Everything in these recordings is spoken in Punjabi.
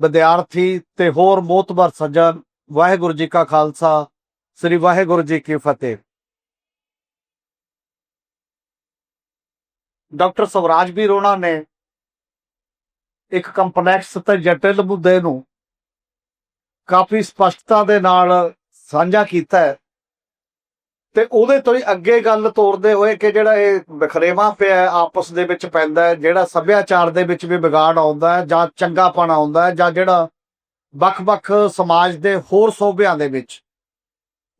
ਵਿਦਿਆਰਥੀ ਤੇ ਹੋਰ ਮੋਤਬਰ ਸੱਜਣ, ਵਾਹਿਗੁਰੂ ਜੀ ਕਾ ਖਾਲਸਾ, ਸ੍ਰੀ ਵਾਹਿਗੁਰੂ ਜੀ ਕੀ ਫਤਿਹ। ਡਾਕਟਰ ਸਵਰਾਜ ਵੀ ਰੋਣਾ ਨੇ ਇੱਕ ਕੰਪਲੈਕਸ ਤੇ ਜਟਿਲ ਮੁੱਦੇ ਨੂੰ ਕਾਫੀ ਸਪਸ਼ਟਤਾ ਦੇ ਨਾਲ ਸਾਂਝਾ ਕੀਤਾ ਹੈ। ਤੇ ਉਹਦੇ ਤੋਂ ਹੀ ਅੱਗੇ ਗੱਲ ਤੋਰਦੇ ਹੋਏ ਕਿ ਜਿਹੜਾ ਇਹ ਬਖਰੇਵਾ ਪਿਆ ਆਪਸ ਦੇ ਵਿੱਚ ਪੈਂਦਾ ਜਿਹੜਾ ਸੱਭਿਆਚਾਰ ਦੇ ਵਿੱਚ ਵੀ ਵਿਗਾੜ ਆਉਂਦਾ ਹੈ ਜਾਂ ਚੰਗਾਪਣ ਆਉਂਦਾ ਹੈ ਜਾਂ ਜਿਹੜਾ ਵੱਖ-ਵੱਖ ਸਮਾਜ ਦੇ ਹੋਰ ਸੋਭਿਆਂ ਦੇ ਵਿੱਚ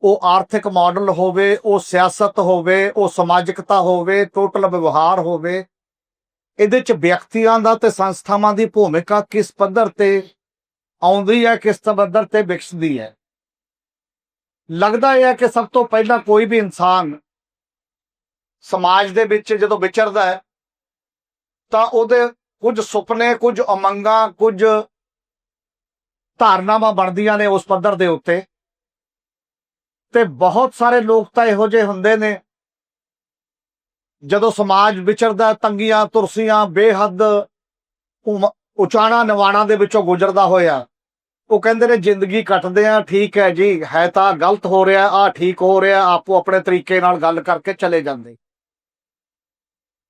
ਉਹ ਆਰਥਿਕ ਮਾਡਲ ਹੋਵੇ, ਉਹ ਸਿਆਸਤ ਹੋਵੇ, ਉਹ ਸਮਾਜਿਕਤਾ ਹੋਵੇ ਟੋਟਲ ਵਿਵਹਾਰ ਹੋਵੇ, ਇਹਦੇ ਚ ਵਿਅਕਤੀਆਂ ਦਾ ਤੇ ਸੰਸਥਾਵਾਂ ਦੀ ਭੂਮਿਕਾ ਕਿਸ ਪੱਧਰ ਤੇ ਆਉਂਦੀ ਹੈ, ਕਿਸ ਪੱਧਰ ਤੇ ਵਿਕਸਦੀ ਹੈ। ਲੱਗਦਾ ਇਹ ਹੈ ਕਿ ਸਭ ਤੋਂ ਪਹਿਲਾਂ ਕੋਈ ਵੀ ਇਨਸਾਨ ਸਮਾਜ ਦੇ ਵਿੱਚ ਜਦੋਂ ਵਿਚਰਦਾ ਹੈ, ਤਾਂ ਉਹਦੇ ਕੁਝ ਸੁਪਨੇ, ਕੁਝ ਉਮੰਗਾਂ, ਕੁਝ ਧਾਰਨਾਵਾਂ ਬਣਦੀਆਂ ਨੇ ਉਸ ਪੱਧਰ ਦੇ ਉੱਤੇ। ਤੇ ਬਹੁਤ ਸਾਰੇ ਲੋਕ ਤਾਂ ਇਹੋ ਜਿਹੇ ਹੁੰਦੇ ਨੇ, ਜਦੋਂ ਸਮਾਜ ਵਿਚਰਦਾ ਤੰਗੀਆਂ, ਤੁਰਸੀਆਂ, ਬੇਹੱਦ ਉਮ- ਉਚਾਣਾ ਨਿਵਾਣਾ ਦੇ ਵਿੱਚੋਂ ਗੁਜ਼ਰਦਾ ਹੋਇਆ ਉਹ ਕਹਿੰਦੇ ਨੇ ਜ਼ਿੰਦਗੀ ਕੱਟਦੇ ਆ, ਠੀਕ ਹੈ ਜੀ, ਹੈ ਤਾਂ ਗਲਤ ਹੋ ਰਿਹਾ, ਆ ਠੀਕ ਹੋ ਰਿਹਾ, ਆਪੋ ਆਪਣੇ ਤਰੀਕੇ ਨਾਲ ਗੱਲ ਕਰਕੇ ਚਲੇ ਜਾਂਦੇ।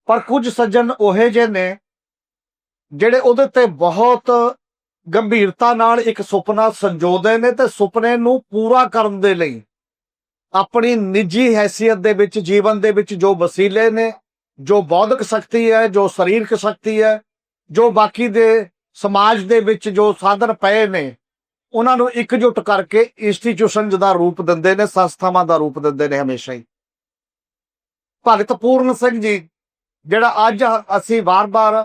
ਪਰ ਕੁਝ ਸੱਜਣ ਉਹੇ ਜਿਹੇ ਨੇ, ਜਿਹੜੇ ਉਹਦੇ ਤੇ ਬਹੁਤ ਗੰਭੀਰਤਾ ਨਾਲ ਇੱਕ ਸੁਪਨਾ ਸੰਜੋਦੇ ਨੇ ਤੇ ਸੁਪਨੇ ਨੂੰ ਪੂਰਾ ਕਰਨ ਦੇ ਲਈ, ਆਪਣੀ ਨਿੱਜੀ ਹੈਸੀਅਤ ਦੇ ਵਿੱਚ, ਜੀਵਨ ਦੇ ਵਿੱਚ ਜੋ ਵਸੀਲੇ ਨੇ, ਜੋ ਬੌਧਿਕ ਸ਼ਕਤੀ ਹੈ, ਜੋ ਸਰੀਰਕ ਸ਼ਕਤੀ ਹੈ, ਜੋ ਬਾਕੀ ਦੇ ਸਮਾਜ ਦੇ ਵਿੱਚ ਜੋ ਸਾਧਨ ਪਏ ਨੇ ਉਹਨਾਂ ਨੂੰ ਇਕਜੁੱਟ ਕਰਕੇ ਇੰਸਟੀਚਿਊਸ਼ਨ ਦਾ ਰੂਪ ਦਿੰਦੇ ਨੇ, ਸੰਸਥਾਵਾਂ ਦਾ ਰੂਪ ਦਿੰਦੇ ਨੇ ਹਮੇਸ਼ਾ ਹੀ। ਭਗਤ ਪੂਰਨ ਸਿੰਘ ਜੀ, ਜਿਹੜਾ ਅੱਜ ਅਸੀਂ ਵਾਰ-ਵਾਰ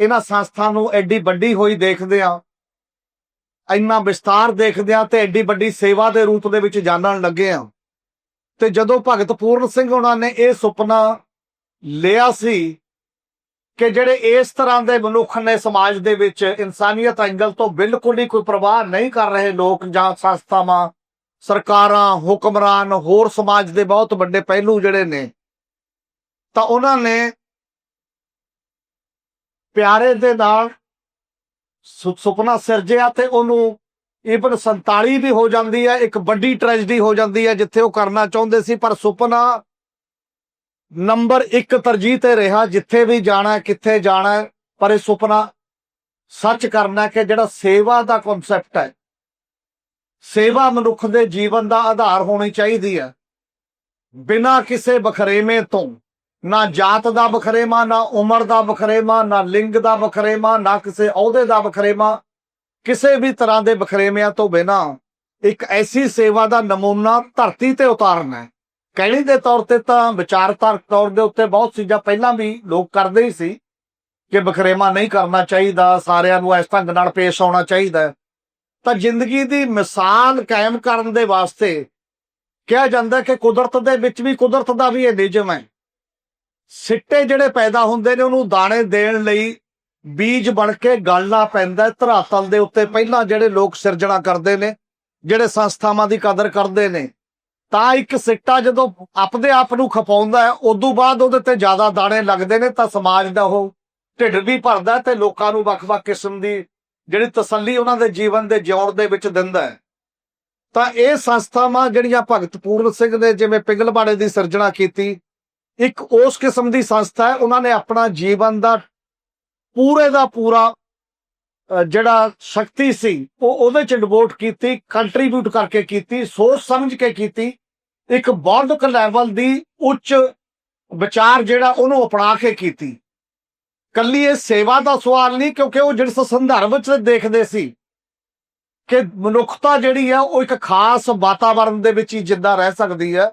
ਇਹਨਾਂ ਸੰਸਥਾ ਨੂੰ ਐਡੀ ਵੱਡੀ ਹੋਈ ਦੇਖਦੇ ਆ ਇੰਨਾ ਵਿਸਤਾਰ ਦੇਖਦੇ ਆ ਤੇ ਐਡੀ ਵੱਡੀ ਸੇਵਾ ਦੇ ਰੂਪ ਦੇ ਵਿੱਚ ਜਾਣਨ ਲੱਗੇ ਆ ਤੇ ਜਦੋਂ ਭਗਤ ਪੂਰਨ ਸਿੰਘ ਉਹਨਾਂ ਨੇ ਇਹ ਸੁਪਨਾ ਲਿਆ ਸੀ ਕਿ ਜਿਹੜੇ ਇਸ ਤਰ੍ਹਾਂ ਦੇ ਮਨੁੱਖ ਨੇ ਸਮਾਜ ਦੇ ਵਿੱਚ ਇਨਸਾਨੀਅਤ ਐਂਗਲ ਤੋਂ ਬਿਲਕੁਲ ਹੀ ਕੋਈ ਪ੍ਰਵਾਹ ਨਹੀਂ ਕਰ ਰਹੇ ਲੋਕ ਜਾਂ ਸੰਸਥਾਵਾਂ, ਸਰਕਾਰਾਂ, ਹੁਕਮਰਾਨ, ਹੋਰ ਸਮਾਜ ਦੇ ਬਹੁਤ ਵੱਡੇ ਪਹਿਲੂ ਜਿਹੜੇ ਨੇ, ਤਾਂ ਉਹਨਾਂ ਨੇ ਪਿਆਰੇ ਦੇ ਨਾਲ ਸੁ- ਸੁਪਨਾ ਸਿਰਜਿਆ ਤੇ ਉਹਨੂੰ ਇਵਨ 47 ਵੀ ਹੋ ਜਾਂਦੀ ਹੈ, ਇੱਕ ਵੱਡੀ ਟ੍ਰੈਜਡੀ ਹੋ ਜਾਂਦੀ ਹੈ, ਜਿੱਥੇ ਉਹ ਕਰਨਾ ਚਾਹੁੰਦੇ ਸੀ, ਪਰ ਸੁਪਨਾ ਨੰਬਰ 1 ਤਰਜੀਹ ਤੇ ਰਿਹਾ, ਜਿੱਥੇ ਵੀ ਜਾਣਾ, ਕਿੱਥੇ ਜਾਣਾ, ਪਰ ਇਹ ਸੁਪਨਾ ਸੱਚ ਕਰਨਾ ਕਿ ਜਿਹੜਾ ਸੇਵਾ ਦਾ ਕਨਸੈਪਟ ਹੈ, ਸੇਵਾ ਮਨੁੱਖ ਦੇ ਜੀਵਨ ਦਾ ਆਧਾਰ ਹੋਣੀ ਚਾਹੀਦੀ ਹੈ। ਬਿਨਾਂ ਕਿਸੇ ਬਖਰੇਵੇਂ ਤੋਂ, ਨਾ ਜਾਤ ਦਾ ਬਖਰੇਵਾ, ਨਾ ਉਮਰ ਦਾ ਬਖਰੇਵਾ, ਨਾ ਲਿੰਗ ਦਾ ਬਖਰੇਵਾ, ਨਾ ਕਿਸੇ ਅਹੁਦੇ ਦਾ ਬਖਰੇਵਾ, ਕਿਸੇ ਵੀ ਤਰ੍ਹਾਂ ਦੇ ਬਖਰੇਵਿਆਂ ਤੋਂ ਬਿਨਾ ਇੱਕ ਐਸੀ ਸੇਵਾ ਦਾ ਨਮੂਨਾ ਧਰਤੀ ਤੇ ਉਤਾਰਨਾ ਹੈ। ਕਹਿਣੀ ਦੇ ਤੌਰ ਤੇ ਤਾਂ ਵਿਚਾਰਧਾਰਕ ਤੌਰ ਦੇ ਉੱਤੇ ਬਹੁਤ ਚੀਜ਼ਾਂ ਪਹਿਲਾਂ ਵੀ ਲੋਕ ਕਰਦੇ ਹੀ ਸੀ ਕਿ ਬਖਰੇਵਾ ਨਹੀਂ ਕਰਨਾ ਚਾਹੀਦਾ, ਸਾਰਿਆਂ ਨੂੰ ਇਸ ਢੰਗ ਨਾਲ ਪੇਸ਼ ਆਉਣਾ ਚਾਹੀਦਾ ਤਾਂ ਜ਼ਿੰਦਗੀ ਦੀ ਮਿਸਾਲ ਕਾਇਮ ਕਰਨ ਦੇ ਵਾਸਤੇ ਕਿਹਾ ਜਾਂਦਾ ਕਿ ਕੁਦਰਤ ਦੇ ਵਿੱਚ ਵੀ ਕੁਦਰਤ ਦਾ ਵੀ ਇਹ ਨਿਯਮ ਹੈ। ਸਿੱਟੇ ਜਿਹੜੇ ਪੈਦਾ ਹੁੰਦੇ ਨੇ, ਉਹਨੂੰ ਦਾਣੇ ਦੇਣ ਲਈ ਬੀਜ ਬਣ ਕੇ ਗਲਣਾ ਪੈਂਦਾ ਧਰਾਤਲ ਦੇ ਉੱਤੇ ਪਹਿਲਾਂ ਜਿਹੜੇ ਲੋਕ ਸਿਰਜਣਾ ਕਰਦੇ ਨੇ, ਜਿਹੜੇ ਸੰਸਥਾਵਾਂ ਦੀ ਕਦਰ ਕਰਦੇ ਨੇ ਤਾਂ ਇੱਕ ਸਿੱਟਾ ਜਦੋਂ ਆਪਦੇ ਆਪ ਨੂੰ ਖਪਾਉਂਦਾ ਹੈ, ਉਦੋਂ ਬਾਅਦ ਉਹਦੇ ਤੇ ਜ਼ਿਆਦਾ ਦਾਣੇ ਲੱਗਦੇ ਨੇ, ਤਾਂ ਸਮਾਜ ਦਾ ਉਹ ਢਿੱਡ ਵੀ ਭਰਦਾ ਹੈ ਤੇ ਲੋਕਾਂ ਨੂੰ ਵੱਖ-ਵੱਖ ਕਿਸਮ ਦੀ ਜਿਹੜੀ ਤਸੱਲੀ ਉਹਨਾਂ ਦੇ ਜੀਵਨ ਦੇ ਜਿਉਣ ਦੇ ਵਿੱਚ ਦਿੰਦਾ ਹੈ। ਤਾਂ ਇਹ ਸੰਸਥਾਵਾਂ ਜਿਹੜੀਆਂ ਭਗਤ ਪੂਰਨ ਸਿੰਘ ਨੇ, ਜਿਵੇਂ ਪਿੰਗਲਵਾੜੇ ਦੀ ਸਿਰਜਣਾ ਕੀਤੀ, ਇੱਕ ਉਸ ਕਿਸਮ ਦੀ ਸੰਸਥਾ ਹੈ, ਉਹਨਾਂ ਨੇ ਆਪਣਾ ਜੀਵਨ ਦਾ ਪੂਰੇ ਦਾ ਪੂਰਾ ਜਿਹੜਾ ਸ਼ਕਤੀ ਸੀ, ਉਹ ਉਹਦੇ ਚ ਡਿਵੋਟ ਕੀਤੀ ਕੰਟਰੀਬਿਊਟ ਕਰਕੇ ਕੀਤੀ, ਸੋਚ ਸਮਝ ਕੇ ਕੀਤੀ ਇੱਕ ਬੌਧਿਕ ਲੈਵਲ ਦੀ ਉੱਚ ਵਿਚਾਰ ਜਿਹੜਾ ਉਹਨੂੰ ਅਪਣਾ ਕੇ ਕੀਤੀ। ਕੱਲੀ ਇਹ ਸੇਵਾ ਦਾ ਸਵਾਲ ਨਹੀਂ, ਕਿਉਂਕਿ ਉਹ ਜਿਸ ਸੰਦਰਭ ਚ ਦੇਖਦੇ ਸੀ ਕਿ ਮਨੁੱਖਤਾ ਜਿਹੜੀ ਹੈ ਉਹ ਇੱਕ ਖਾਸ ਵਾਤਾਵਰਣ ਦੇ ਵਿੱਚ ਹੀ ਜਿੰਦਾ ਰਹਿ ਸਕਦੀ ਹੈ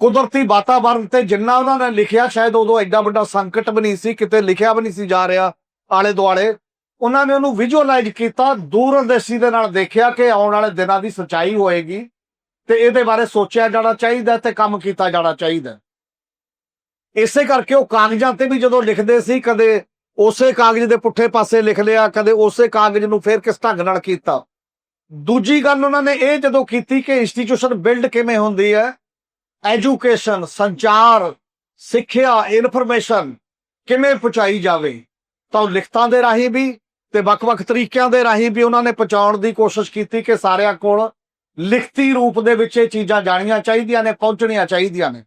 ਕੁਦਰਤੀ ਵਾਤਾਵਰਣ ਤੇ ਜਿੰਨਾ ਉਹਨਾਂ ਨੇ ਲਿਖਿਆ, ਸ਼ਾਇਦ ਉਦੋਂ ਐਡਾ ਵੱਡਾ ਸੰਕਟ ਵੀ ਨਹੀਂ ਸੀ, ਕਿਤੇ ਲਿਖਿਆ ਵੀ ਨਹੀਂ ਸੀ ਜਾ ਰਿਹਾ ਆਲੇ ਦੁਆਲੇ। ਉਹਨਾਂ ਨੇ ਉਹਨੂੰ ਵਿਜ਼ੂਅਲਾਈਜ਼ ਕੀਤਾ ਦੂਰਅੰਦੇਸ਼ੀ ਦੇ ਨਾਲ ਦੇਖਿਆ ਕਿ ਆਉਣ ਵਾਲੇ ਦਿਨਾਂ ਦੀ ਸੱਚਾਈ ਹੋਏਗੀ। ਤੇ ਇਹਦੇ ਬਾਰੇ ਸੋਚਿਆ ਜਾਣਾ ਚਾਹੀਦਾ ਤੇ ਕੰਮ ਕੀਤਾ ਜਾਣਾ ਚਾਹੀਦਾ। ਇਸੇ ਕਰਕੇ ਉਹ ਕਾਗਜ਼ਾਂ ਤੇ ਵੀ ਜਦੋਂ ਲਿਖਦੇ ਸੀ, ਕਦੇ ਉਸੇ ਕਾਗਜ਼ ਦੇ ਪੁੱਠੇ ਪਾਸੇ ਲਿਖ ਲਿਆ, ਕਦੇ ਉਸੇ ਕਾਗਜ਼ ਨੂੰ ਫੇਰ ਕਿਸ ਢੰਗ ਨਾਲ ਕੀਤਾ। ਦੂਜੀ ਗੱਲ ਉਹਨਾਂ ਨੇ ਇਹ ਜਦੋਂ ਕੀਤੀ ਕਿ ਇੰਸਟੀਟਿਊਸ਼ਨ ਬਿਲਡ ਕਿਵੇਂ ਹੁੰਦੀ ਹੈ? ਐਜੂਕੇਸ਼ਨ ਸੰਚਾਰ, ਸਿੱਖਿਆ ਇਨਫੋਰਮੇਸ਼ਨ ਕਿਵੇਂ ਪਹੁੰਚਾਈ ਜਾਵੇ? ਤਾਂ ਉਹ ਲਿਖਤਾਂ ਦੇ ਰਾਹੀਂ ਵੀ ਤੇ ਵੱਖ-ਵੱਖ ਤਰੀਕਿਆਂ ਦੇ ਰਾਹੀਂ ਵੀ ਉਹਨਾਂ ਨੇ ਪਹੁੰਚਾਉਣ ਦੀ ਕੋਸ਼ਿਸ਼ ਕੀਤੀ ਕਿ ਸਾਰਿਆਂ ਕੋਲ ਲਿਖਤੀ ਰੂਪ ਦੇ ਵਿੱਚ ਇਹ ਚੀਜ਼ਾਂ ਜਾਣੀਆਂ ਚਾਹੀਦੀਆਂ ਨੇ, ਪਹੁੰਚਣੀਆਂ ਚਾਹੀਦੀਆਂ ਨੇ।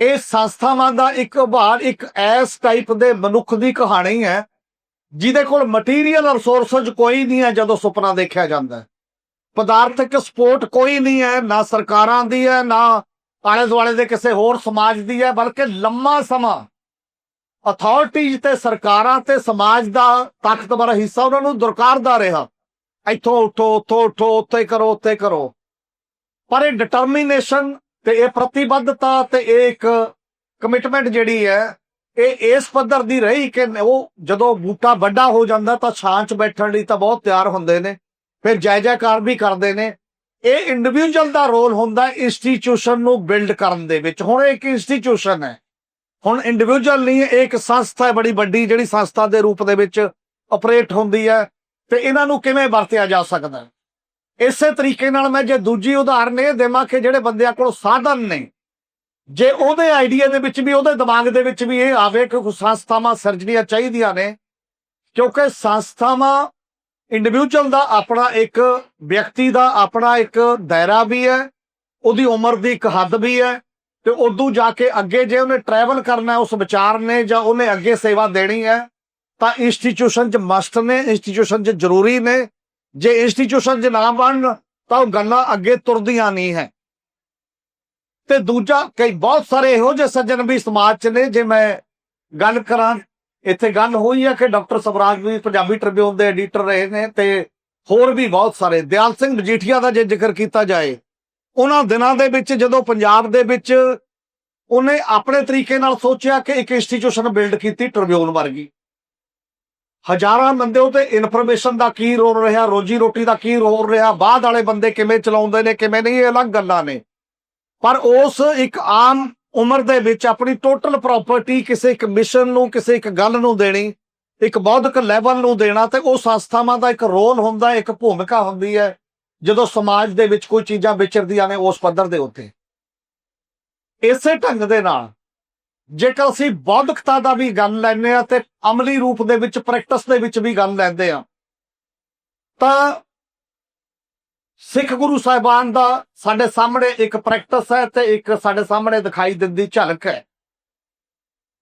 ਇਹ ਸੰਸਥਾਵਾਂ ਦਾ ਇੱਕ ਉਭਾਰ ਇੱਕ ਐਸ ਟਾਈਪ ਦੇ ਮਨੁੱਖ ਦੀ ਕਹਾਣੀ ਹੈ, ਜਿਹਦੇ ਕੋਲ ਮਟੀਰੀਅਲ ਰਿਸੋਰਸਸ ਕੋਈ ਨਹੀਂ ਹੈ ਜਦੋਂ ਸੁਪਨਾ ਦੇਖਿਆ ਜਾਂਦਾ ਹੈ। ਪਦਾਰਥਕ ਸਪੋਰਟ ਕੋਈ ਨਹੀਂ ਹੈ, ਨਾ ਸਰਕਾਰਾਂ ਦੀ ਹੈ, ਨਾ ਆਲੇ ਦੁਆਲੇ ਦੇ ਕਿਸੇ ਹੋਰ ਸਮਾਜ ਦੀ ਹੈ, ਬਲਕਿ ਲੰਮਾ ਸਮਾਂ ਅਥਾਰਟੀਜ਼ ਤੇ ਸਰਕਾਰਾਂ ਤੇ ਸਮਾਜ ਦਾ ਤਾਕਤਵਰ ਹਿੱਸਾ ਉਹਨਾਂ ਨੂੰ ਦੁਰਕਾਰਦਾ ਰਿਹਾ। ਇੱਥੋਂ ਉੱਠੋ ਉੱਥੋਂ ਉੱਠੋ ਉੱਥੇ ਕਰੋ ਉੱਥੇ ਕਰੋ। ਪਰ ਇਹ ਡਿਟਰਮੀਨੇਸ਼ਨ ਤੇ ਇਹ ਪ੍ਰਤੀਬੱਧਤਾ ਤੇ ਇਹ ਇੱਕ ਕਮਿਟਮੈਂਟ ਜਿਹੜੀ ਹੈ, ਇਹ ਇਸ ਪੱਧਰ ਦੀ ਰਹੀ ਕਿ ਉਹ ਜਦੋਂ ਬੂਟਾ ਵੱਡਾ ਹੋ ਜਾਂਦਾ ਤਾਂ ਛਾਂ 'ਚ ਬੈਠਣ ਲਈ ਤਾਂ ਬਹੁਤ ਤਿਆਰ ਹੁੰਦੇ ਨੇ, ਫਿਰ ਜੈ ਵੀ ਕਰਦੇ ਨੇ। ਇਹ ਇੰਡੀਵਿਜੂਅਲ ਦਾ ਰੋਲ ਹੁੰਦਾ ਇੰਸਟੀਚਿਊਸ਼ਨ ਨੂੰ ਬਿਲਡ ਕਰਨ ਦੇ ਵਿੱਚ। ਹੁਣ ਇੱਕ ਇੰਸਟੀਚਿਊਸ਼ਨ ਹੈ। ਹੁਣ ਇੰਡੀਵਿਜੂਅਲ ਨਹੀਂ, ਇਹ ਇੱਕ ਸੰਸਥਾ ਹੈ, ਬੜੀ ਵੱਡੀ ਜਿਹੜੀ ਸੰਸਥਾ ਦੇ ਰੂਪ ਦੇ ਵਿੱਚ ਆਪਰੇਟ ਹੁੰਦੀ ਹੈ। ਤੇ ਇਹਨਾਂ ਨੂੰ ਕਿਵੇਂ ਵਰਤਿਆ ਜਾ ਸਕਦਾ ਹੈ? ਇਸੇ ਤਰੀਕੇ ਨਾਲ ਮੈਂ ਜੇ ਦੂਜੀ ਉਦਾਹਰਨ ਇਹ ਦੇਵਾਂ ਕਿ ਜਿਹੜੇ ਬੰਦਿਆਂ ਕੋਲ ਸਾਧਨ ਨੇ, ਜੇ ਉਹਦੇ ਆਈਡੀਆ ਦੇ ਵਿੱਚ ਵੀ, ਉਹਦੇ ਦਿਮਾਗ ਦੇ ਵਿੱਚ ਵੀ ਇਹ ਆਵੇ ਕਿ ਸੰਸਥਾਵਾਂ ਸਿਰਜਣੀਆਂ ਚਾਹੀਦੀਆਂ ਨੇ, ਕਿਉਂਕਿ ਸੰਸਥਾਵਾਂ ਇੰਡੀਵਿਜੂਅਲ ਦਾ ਆਪਣਾ ਇੱਕ ਵਿਅਕਤੀ ਦਾ ਆਪਣਾ ਇੱਕ ਦਾਇਰਾ ਵੀ ਹੈ, ਉਹਦੀ ਉਮਰ ਦੀ ਇੱਕ ਹੱਦ ਵੀ ਹੈ, ਤੇ ਉਦੋਂ ਜਾ ਕੇ ਅੱਗੇ ਜੇ ਉਹਨੇ ਟਰੈਵਲ ਕਰਨਾ ਉਸ ਵਿਚਾਰ ਨੇ ਜਾਂ ਉਹਨੇ ਅੱਗੇ ਸੇਵਾ ਦੇਣੀ ਹੈ ਤਾਂ ਇੰਸਟੀਚਿਊਸ਼ਨ 'ਚ ਮਸਟ ਨੇ ਇੰਸਟੀਚਿਊਸ਼ਨ 'ਚ ਜ਼ਰੂਰੀ ਨੇ। ਜੇ ਇੰਸਟੀਚਿਊਸ਼ਨ 'ਚ ਨਾ ਬਣਨ ਤਾਂ ਉਹ ਗੱਲਾਂ ਅੱਗੇ ਤੁਰਦੀਆਂ ਨਹੀਂ ਹੈ। ਤੇ ਦੂਜਾ, ਕਈ ਬਹੁਤ ਸਾਰੇ ਇਹੋ ਜਿਹੇ ਸੱਜਣ ਵੀ ਸਮਾਜ 'ਚ ਨੇ, ਜੇ ਮੈਂ ਗੱਲ ਕਰਾਂ, ਇੱਥੇ ਗੱਲ ਹੋਈ ਹੈ ਕਿ ਡਾਕਟਰ ਸਵਰਾਜ ਵੀ ਪੰਜਾਬੀ ਟ੍ਰਿਬਿਊਨ ਦੇ ਐਡੀਟਰ ਰਹੇ ਨੇ ਤੇ ਹੋਰ ਵੀ ਬਹੁਤ ਸਾਰੇ, ਦਿਆਲ ਸਿੰਘ ਮਜੀਠੀਆ ਦਾ ਜੇ ਜ਼ਿਕਰ ਕੀਤਾ ਜਾਏ, ਉਹਨਾਂ ਦਿਨਾਂ ਦੇ ਵਿੱਚ ਜਦੋਂ ਪੰਜਾਬ ਦੇ ਵਿੱਚ ਉਹਨੇ ਆਪਣੇ ਤਰੀਕੇ ਨਾਲ ਸੋਚਿਆ ਕਿ ਇੱਕ ਇੰਸਟੀਚਿਊਸ਼ਨ ਬਿਲਡ ਕੀਤੀ ਟ੍ਰਿਬਿਊਨ ਵਰਗੀ। ਹਜ਼ਾਰਾਂ ਬੰਦੇ ਉਤੇ ਇਨਫੋਰਮੇਸ਼ਨ ਦਾ ਕੀ ਰੋਲ ਰਿਹਾ, ਰੋਜੀ ਰੋਟੀ ਦਾ ਕੀ ਰੋਲ ਰਿਹਾ, ਬਾਅਦ ਵਾਲੇ ਬੰਦੇ ਕਿਵੇਂ ਚਲਾਉਂਦੇ ਨੇ, ਕਿਵੇਂ ਨਹੀਂ, ਇਹ ਅਲੱਗ ਗੱਲਾਂ ਨੇ। ਪਰ ਉਸ ਇੱਕ ਆਮ ਉਮਰ ਦੇ ਵਿੱਚ ਆਪਣੀ ਟੋਟਲ ਪ੍ਰਾਪਰਟੀ ਕਿਸੇ ਇੱਕ ਮਿਸ਼ਨ ਨੂੰ, ਕਿਸੇ ਇੱਕ ਗੱਲ ਨੂੰ ਦੇਣੀ, ਇੱਕ ਬੌਧਿਕ ਲੈਵਲ ਨੂੰ ਦੇਣਾ, ਤੇ ਉਹ ਸੰਸਥਾਵਾਂ ਦਾ ਇੱਕ ਰੋਲ ਹੁੰਦਾ, ਇੱਕ ਭੂਮਿਕਾ ਹੁੰਦੀ ਹੈ, ਜਦੋਂ ਸਮਾਜ ਦੇ ਵਿੱਚ ਕੋਈ ਚੀਜ਼ਾਂ ਵਿਚਰਦੀਆਂ ਨੇ ਉਸ ਪੱਧਰ ਦੇ ਉੱਤੇ। ਇਸੇ ਢੰਗ ਦੇ ਨਾਲ ਜੇਕਰ ਅਸੀਂ ਬੌਧਿਕਤਾ ਦਾ ਵੀ ਗੱਲ ਲੈਂਦੇ ਆ ਤੇ ਅਮਲੀ ਰੂਪ ਦੇ ਵਿੱਚ ਪ੍ਰੈਕਟਿਸ ਦੇ ਵਿੱਚ ਵੀ ਗੱਲ ਲੈਂਦੇ ਆ ਤਾਂ ਸਿੱਖ ਗੁਰੂ ਸਾਹਿਬਾਨ ਦਾ ਸਾਡੇ ਸਾਹਮਣੇ ਇੱਕ ਪ੍ਰੈਕਟਿਸ ਹੈ ਤੇ ਇੱਕ ਸਾਡੇ ਸਾਹਮਣੇ ਦਿਖਾਈ ਦਿੰਦੀ ਝਲਕ ਹੈ।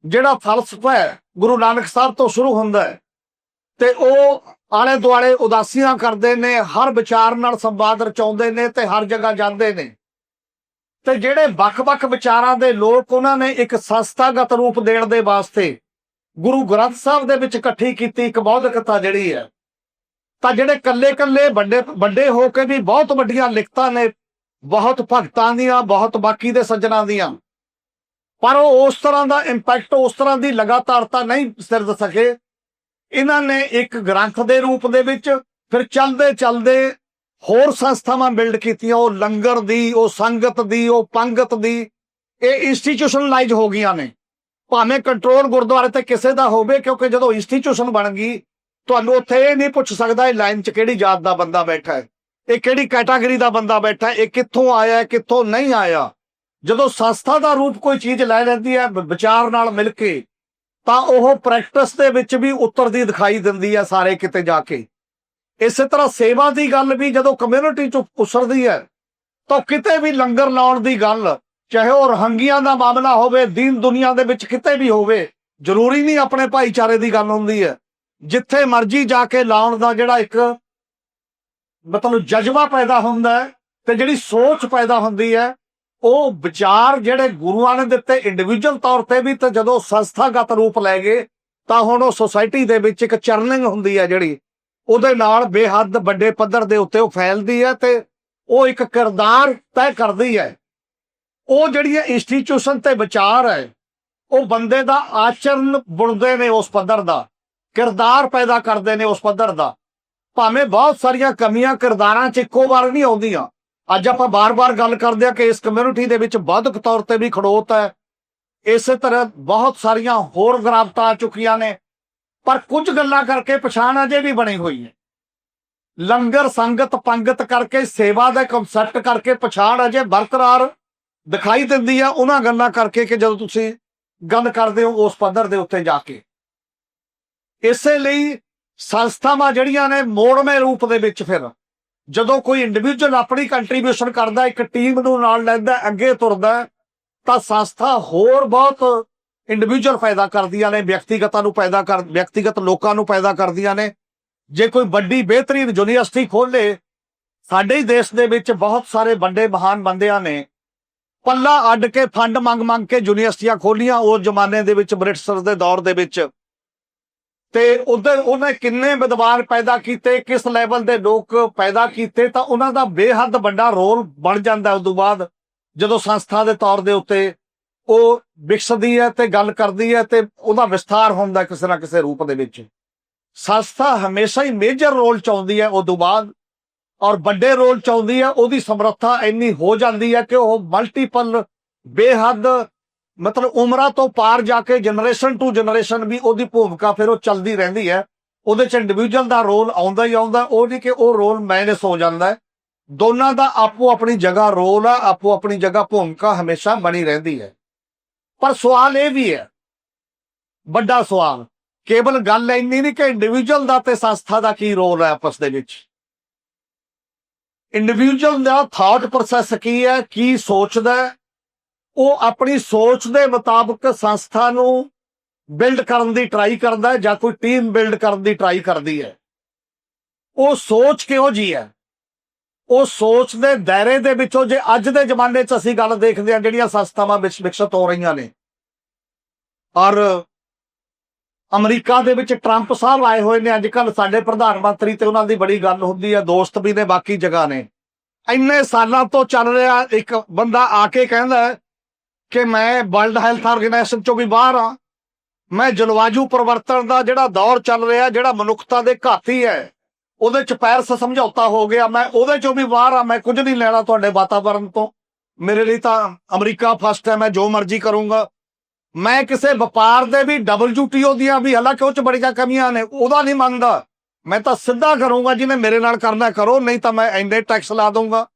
ਜਿਹੜਾ ਫਲਸਫਾ ਹੈ, ਗੁਰੂ ਨਾਨਕ ਸਾਹਿਬ ਤੋਂ ਸ਼ੁਰੂ ਹੁੰਦਾ ਹੈ ਤੇ ਉਹ ਆਲੇ ਦੁਆਲੇ ਉਦਾਸੀਆਂ ਕਰਦੇ ਨੇ, ਹਰ ਵਿਚਾਰ ਨਾਲ ਸੰਵਾਦ ਰਚਾਉਂਦੇ ਨੇ ਤੇ ਹਰ ਜਗ੍ਹਾ ਜਾਂਦੇ ਨੇ। ਤੇ ਜਿਹੜੇ ਵੱਖ-ਵੱਖ ਵਿਚਾਰਾਂ ਦੇ ਲੋਕ ਉਹਨਾਂ ਨੇ ਇੱਕ ਸੰਸਥਾਗਤ ਰੂਪ ਦੇਣ ਦੇ ਵਾਸਤੇ ਗੁਰੂ ਗ੍ਰੰਥ ਸਾਹਿਬ ਦੇ ਵਿੱਚ ਇਕੱਠੀ ਕੀਤੀ ਇੱਕ ਬੌਧ ਕਥਾ ਜਿਹੜੀ ਹੈ, ਤਾਂ ਜਿਹੜੇ ਕੱਲੇ-ਕੱਲੇ ਵੱਡੇ ਵੱਡੇ ਹੋ ਕੇ ਵੀ ਬਹੁਤ ਵੱਡੀਆਂ ਲਿਖਤਾਂ ਨੇ, ਬਹੁਤ ਭਗਤਾਂ ਦੀਆਂ, ਬਹੁਤ ਬਾਕੀ ਦੇ ਸੱਜਣਾਂ ਦੀਆਂ, ਪਰ ਉਹ ਉਸ ਤਰ੍ਹਾਂ ਦਾ ਇੰਪੈਕਟ ਉਸ ਤਰ੍ਹਾਂ ਦੀ ਲਗਾਤਾਰਤਾ ਨਹੀਂ ਸਿਰਜ ਸਕੇ। ਇਹਨਾਂ ਨੇ ਇੱਕ ਗ੍ਰੰਥ ਦੇ ਰੂਪ ਦੇ ਵਿੱਚ ਫਿਰ ਚੱਲਦੇ ਚੱਲਦੇ ਹੋਰ ਸੰਸਥਾਵਾਂ ਬਿਲਡ ਕੀਤੀਆਂ, ਉਹ ਲੰਗਰ ਦੀ, ਉਹ ਸੰਗਤ ਦੀ, ਉਹ ਪੰਗਤ ਦੀ, ਇਹ ਇੰਸਟੀਟਿਊਸ਼ਨਲਾਈਜ਼ ਹੋ ਗਈਆਂ ਨੇ। ਭਾਵੇਂ ਕੰਟਰੋਲ ਗੁਰਦੁਆਰੇ ਤੇ ਕਿਸੇ ਦਾ ਹੋਵੇ, ਕਿਉਂਕਿ ਜਦੋਂ ਇੰਸਟੀਟਿਊਸ਼ਨ ਬਣ ਗਈ, ਤੁਹਾਨੂੰ ਉੱਥੇ ਇਹ ਨਹੀਂ ਪੁੱਛ ਸਕਦਾ ਇਹ ਲਾਈਨ 'ਚ ਕਿਹੜੀ ਜਾਤ ਦਾ ਬੰਦਾ ਬੈਠਾ ਹੈ, ਇਹ ਕਿਹੜੀ ਕੈਟਾਗਰੀ ਦਾ ਬੰਦਾ ਬੈਠਾ ਹੈ, ਇਹ ਕਿੱਥੋਂ ਆਇਆ ਹੈ ਕਿੱਥੋਂ ਨਹੀਂ ਆਇਆ। ਜਦੋਂ ਸੰਸਥਾ ਦਾ ਰੂਪ ਕੋਈ ਚੀਜ਼ ਲੈ ਲੈਂਦੀ ਹੈ ਵਿਚਾਰ ਨਾਲ ਮਿਲ ਕੇ, ਤਾਂ ਉਹ ਪ੍ਰੈਕਟਿਸ ਦੇ ਵਿੱਚ ਵੀ ਉਤਰਦੀ ਦਿਖਾਈ ਦਿੰਦੀ ਹੈ ਸਾਰੇ ਕਿਤੇ ਜਾ ਕੇ। ਇਸੇ ਤਰ੍ਹਾਂ ਸੇਵਾ ਦੀ ਗੱਲ ਵੀ ਜਦੋਂ ਕਮਿਊਨਿਟੀ ਚ ਉਸਰਦੀ ਹੈ, ਤਾਂ ਕਿਤੇ ਵੀ ਲੰਗਰ ਲਾਉਣ ਦੀ ਗੱਲ, ਚਾਹੇ ਉਹ ਰਹੰਗੀਆਂ ਦਾ ਮਾਮਲਾ ਹੋਵੇ, ਦੀਨ ਦੁਨੀਆ ਦੇ ਵਿੱਚ ਕਿਤੇ ਵੀ ਹੋਵੇ, ਜ਼ਰੂਰੀ ਨਹੀਂ ਆਪਣੇ ਭਾਈਚਾਰੇ ਦੀ ਗੱਲ ਹੁੰਦੀ ਹੈ। ਜਿੱਥੇ ਮਰਜ਼ੀ ਜਾ ਕੇ ਲਾਉਣ ਦਾ ਜਿਹੜਾ ਇੱਕ ਮਤਲਬ ਜਜ਼ਬਾ ਪੈਦਾ ਹੁੰਦਾ ਹੈ ਤੇ ਜਿਹੜੀ ਸੋਚ ਪੈਦਾ ਹੁੰਦੀ ਹੈ, ਉਹ ਵਿਚਾਰ ਜਿਹੜੇ ਗੁਰੂਆਂ ਨੇ ਦਿੱਤੇ ਇੰਡੀਵਿਜੂਅਲ ਤੌਰ ਤੇ ਵੀ ਤੇ ਜਦੋਂ ਸੰਸਥਾਗਤ ਰੂਪ ਲੈ ਗਏ, ਤਾਂ ਹੁਣ ਉਹ ਸੋਸਾਇਟੀ ਦੇ ਵਿੱਚ ਇੱਕ ਚਰਨਿੰਗ ਹੁੰਦੀ ਹੈ ਜਿਹੜੀ ਉਹਦੇ ਨਾਲ ਬੇਹੱਦ ਵੱਡੇ ਪੱਧਰ ਦੇ ਉੱਤੇ ਉਹ ਫੈਲਦੀ ਹੈ ਤੇ ਉਹ ਇੱਕ ਕਿਰਦਾਰ ਤੈਅ ਕਰਦੀ ਹੈ। ਉਹ ਜਿਹੜੀ ਇੰਸਟੀਟਿਊਸ਼ਨ ਤੇ ਵਿਚਾਰ ਹੈ, ਉਹ ਬੰਦੇ ਦਾ ਆਚਰਣ ਬੁਣਦੇ ਨੇ ਉਸ ਪੱਧਰ ਦਾ, ਕਿਰਦਾਰ ਪੈਦਾ ਕਰਦੇ ਨੇ ਉਸ ਪੱਧਰ ਦਾ। ਭਾਵੇਂ ਬਹੁਤ ਸਾਰੀਆਂ ਕਮੀਆਂ ਕਿਰਦਾਰਾਂ 'ਚ ਇੱਕੋ ਵਾਰ ਨਹੀਂ ਆਉਂਦੀਆਂ। ਅੱਜ ਆਪਾਂ ਬਾਰ-ਬਾਰ ਗੱਲ ਕਰਦੇ ਆ ਕਿ ਇਸ ਕਮਿਊਨਿਟੀ ਦੇ ਵਿੱਚ ਬੌਧਿਕ ਤੌਰ ਤੇ ਵੀ ਖੜੋਤ ਹੈ। ਇਸੇ ਤਰ੍ਹਾਂ ਬਹੁਤ ਸਾਰੀਆਂ ਹੋਰ ਗਰਾਵਤਾਂ ਆ ਚੁੱਕੀਆਂ ਨੇ। ਪਰ ਕੁਝ ਗੱਲਾਂ ਕਰਕੇ ਪਛਾਣ ਅਜੇ ਵੀ ਬਣੀ ਹੋਈ ਹੈ। ਲੰਗਰ ਸੰਗਤ ਪੰਗਤ ਕਰਕੇ, ਸੇਵਾ ਦਾ ਕਨਸੈਪਟ ਕਰਕੇ ਪਛਾਣ ਅਜੇ ਬਰਕਰਾਰ ਦਿਖਾਈ ਦਿੰਦੀ ਆ। ਉਹਨਾਂ ਗੱਲਾਂ ਕਰਕੇ ਕਿ ਜਦੋਂ ਤੁਸੀਂ ਗੱਲ ਕਰਦੇ ਹੋ ਉਸ ਪੱਧਰ ਦੇ ਉੱਤੇ ਜਾ ਕੇ। ਇਸੇ ਲਈ ਸੰਸਥਾਵਾਂ ਜਿਹੜੀਆਂ ਨੇ ਮੋੜਵੇਂ ਰੂਪ ਦੇ ਵਿੱਚ ਫਿਰ ਜਦੋਂ ਕੋਈ ਇੰਡੀਵਿਜੂਅਲ ਆਪਣੀ ਕੰਟਰੀਬਿਊਸ਼ਨ ਕਰਦਾ, ਇੱਕ ਟੀਮ ਨੂੰ ਨਾਲ ਲੈਂਦਾ, ਅੱਗੇ ਤੁਰਦਾ, ਤਾਂ ਸੰਸਥਾ ਹੋਰ ਬਹੁਤ ਇੰਡੀਵਿਜੂਅਲ ਪੈਦਾ ਕਰਦੀਆਂ ਨੇ, ਵਿਅਕਤੀਗਤਾਂ ਨੂੰ ਪੈਦਾ ਕਰ, ਵਿਅਕਤੀਗਤ ਲੋਕਾਂ ਨੂੰ ਪੈਦਾ ਕਰਦੀਆਂ ਨੇ। ਜੇ ਕੋਈ ਵੱਡੀ, ਬਿਹਤਰੀਨ ਯੂਨੀਵਰਸਿਟੀ ਖੋਲੇ, ਸਾਡੇ ਹੀ ਦੇਸ਼ ਦੇ ਵਿੱਚ ਬਹੁਤ ਸਾਰੇ ਵੱਡੇ, ਮਹਾਨ ਬੰਦਿਆਂ ਨੇ ਪੱਲਾ ਅੱਡ ਕੇ, ਫੰਡ ਮੰਗ ਮੰਗ ਕੇ ਯੂਨੀਵਰਸਿਟੀਆਂ ਖੋਲੀਆਂ ਉਸ ਜ਼ਮਾਨੇ ਦੇ ਵਿੱਚ ਬ੍ਰਿਟਿਸ਼ਰ ਦੇ ਦੌਰ ਦੇ ਵਿੱਚ। ਤੇ ਉਧਰ ਉਹਨੇ ਕਿੰਨੇ ਵਿਦਵਾਨ ਪੈਦਾ ਕੀਤੇ, ਕਿਸ ਲੈਵਲ ਦੇ ਲੋਕ ਪੈਦਾ ਕੀਤੇ, ਤਾਂ ਉਹਨਾਂ ਦਾ ਬੇਹੱਦ ਵੱਡਾ ਰੋਲ ਬਣ ਜਾਂਦਾ ਉਸ ਤੋਂ ਬਾਅਦ, ਜਦੋਂ ਸੰਸਥਾ ਦੇ ਤੌਰ ਦੇ ਉੱਤੇ ਉਹ ਵਿਕਸਦੀ ਹੈ ਤੇ ਗੱਲ ਕਰਦੀ ਹੈ ਤੇ ਉਹਦਾ ਵਿਸਥਾਰ ਹੁੰਦਾ ਕਿਸੇ ਨਾ ਕਿਸੇ ਰੂਪ ਦੇ ਵਿੱਚ। ਸੰਸਥਾ ਹਮੇਸ਼ਾ ਹੀ ਮੇਜਰ ਰੋਲ ਚਾਉਂਦੀ ਹੈ ਉਸ ਤੋਂ ਬਾਅਦ ਔਰ ਵੱਡੇ ਰੋਲ ਚਾਉਂਦੀ ਹੈ, ਉਹਦੀ ਸਮਰੱਥਾ ਇੰਨੀ ਹੋ ਜਾਂਦੀ ਹੈ ਕਿ ਉਹ ਮਲਟੀਪਲ ਬੇਹੱਦ ਮਤਲਬ ਉਮਰਾਂ ਤੋਂ ਪਾਰ ਜਾ ਕੇ ਜਨਰੇਸ਼ਨ ਟੂ ਜਨਰੇਸ਼ਨ ਵੀ ਉਹਦੀ ਭੂਮਿਕਾ ਫਿਰ ਉਹ ਚੱਲਦੀ ਰਹਿੰਦੀ ਹੈ। ਉਹਦੇ ਚ ਇੰਡੀਵਿਜੂਅਲ ਦਾ ਰੋਲ ਆਉਂਦਾ ਹੀ ਆਉਂਦਾ, ਉਹ ਨਹੀਂ ਕਿ ਉਹ ਰੋਲ ਮਾਈਨਸ ਹੋ ਜਾਂਦਾ ਹੈ। ਦੋਨਾਂ ਦਾ ਆਪੋ ਆਪਣੀ ਜਗ੍ਹਾ ਰੋਲ ਆ, ਆਪੋ ਆਪਣੀ ਜਗ੍ਹਾ ਭੂਮਿਕਾ ਹਮੇਸ਼ਾ ਬਣੀ ਰਹਿੰਦੀ ਹੈ। ਪਰ ਸਵਾਲ ਇਹ ਵੀ ਹੈ, ਵੱਡਾ ਸਵਾਲ, ਕੇਵਲ ਗੱਲ ਇੰਨੀ ਨਹੀਂ ਕਿ ਇੰਡੀਵਿਜੂਅਲ ਦਾ ਤੇ ਸੰਸਥਾ ਦਾ ਕੀ ਰੋਲ ਹੈ ਆਪਸ ਦੇ ਵਿੱਚ? ਇੰਡੀਵਿਜੂਅਲ ਦਾ ਥਾਟ ਪ੍ਰੋਸੈਸ ਕੀ ਹੈ, ਕੀ ਸੋਚਦਾ ਉਹ ਆਪਣੀ ਸੋਚ ਦੇ ਮੁਤਾਬਕ ਸੰਸਥਾ ਨੂੰ ਬਿਲਡ ਕਰਨ ਦੀ ਟਰਾਈ ਕਰਦਾ ਜਾਂ ਕੋਈ ਟੀਮ ਬਿਲਡ ਕਰਨ ਦੀ ਟਰਾਈ ਕਰਦੀ ਹੈ। ਉਹ ਸੋਚ ਕਿਹੋ ਜੀ ਹੈ? ਉਹ ਸੋਚ ਦੇ ਦਾਇਰੇ ਦੇ ਵਿੱਚੋਂ ਜੇ ਅੱਜ ਦੇ ਜ਼ਮਾਨੇ 'ਚ ਅਸੀਂ ਗੱਲ ਦੇਖਦੇ ਹਾਂ, ਜਿਹੜੀਆਂ ਸੰਸਥਾਵਾਂ ਵਿੱਚ ਵਿਕਸਿਤ ਹੋ ਰਹੀਆਂ ਨੇ। ਔਰ ਅਮਰੀਕਾ ਦੇ ਵਿੱਚ ਟਰੰਪ ਸਾਹਿਬ ਆਏ ਹੋਏ ਨੇ ਅੱਜ ਕੱਲ ਸਾਡੇ ਪ੍ਰਧਾਨ ਮੰਤਰੀ ਤੇ ਉਹਨਾਂ ਦੀ ਬੜੀ ਗੱਲ ਹੁੰਦੀ ਹੈ, ਦੋਸਤ ਵੀ ਨੇ, ਬਾਕੀ ਜਗ੍ਹਾ ਨੇ। ਇੰਨੇ ਸਾਲਾਂ ਤੋਂ ਚੱਲ ਰਿਹਾ ਇੱਕ ਬੰਦਾ ਆ ਕੇ ਕਹਿੰਦਾ ਕਿ ਮੈਂ ਵਰਲਡ ਹੈਲਥ ਆਰਗੇਨਾਈਜੇਸ਼ਨ ਚੋਂ ਵੀ ਬਾਹਰ ਆ ਮੈਂ ਜਲਵਾਯੂ ਪਰਿਵਰਤਨ ਦਾ ਜਿਹੜਾ ਦੌਰ ਚੱਲ ਰਿਹਾ, ਜਿਹੜਾ ਮਨੁੱਖਤਾ ਦੇ ਘਾਤੀ ਹੈ ਉਹਦੇ ਚ ਪੈਰਸ ਸਮਝੌਤਾ ਹੋ ਗਿਆ, ਮੈਂ ਉਹਦੇ ਚੋਂ ਵੀ ਬਾਹਰ ਆ, ਮੈਂ ਕੁਝ ਨਹੀਂ ਲੈਣਾ ਤੁਹਾਡੇ ਵਾਤਾਵਰਣ ਤੋਂ। ਮੇਰੇ ਲਈ ਤਾਂ ਅਮਰੀਕਾ ਫਸਟ ਹੈ, ਮੈਂ ਜੋ ਮਰਜ਼ੀ ਕਰੂੰਗਾ। ਮੈਂ ਕਿਸੇ ਵਪਾਰ ਦੇ ਵੀ WTO ਦੀਆਂ ਵੀ, ਹਾਲਾਂਕਿ ਉਹ ਚ ਬੜੀਆਂ ਕਮੀਆਂ ਨੇ, ਉਹਦਾ ਨਹੀਂ ਮੰਨਦਾ। ਮੈਂ ਤਾਂ ਸਿੱਧਾ ਕਰੂੰਗਾ ਜਿਹਨੇ ਮੇਰੇ ਨਾਲ ਕਰਨਾ ਕਰੋ, ਨਹੀਂ ਤਾਂ ਮੈਂ ਇੰਨੇ ਟੈਕਸ ਲਾ ਦੂੰਗਾ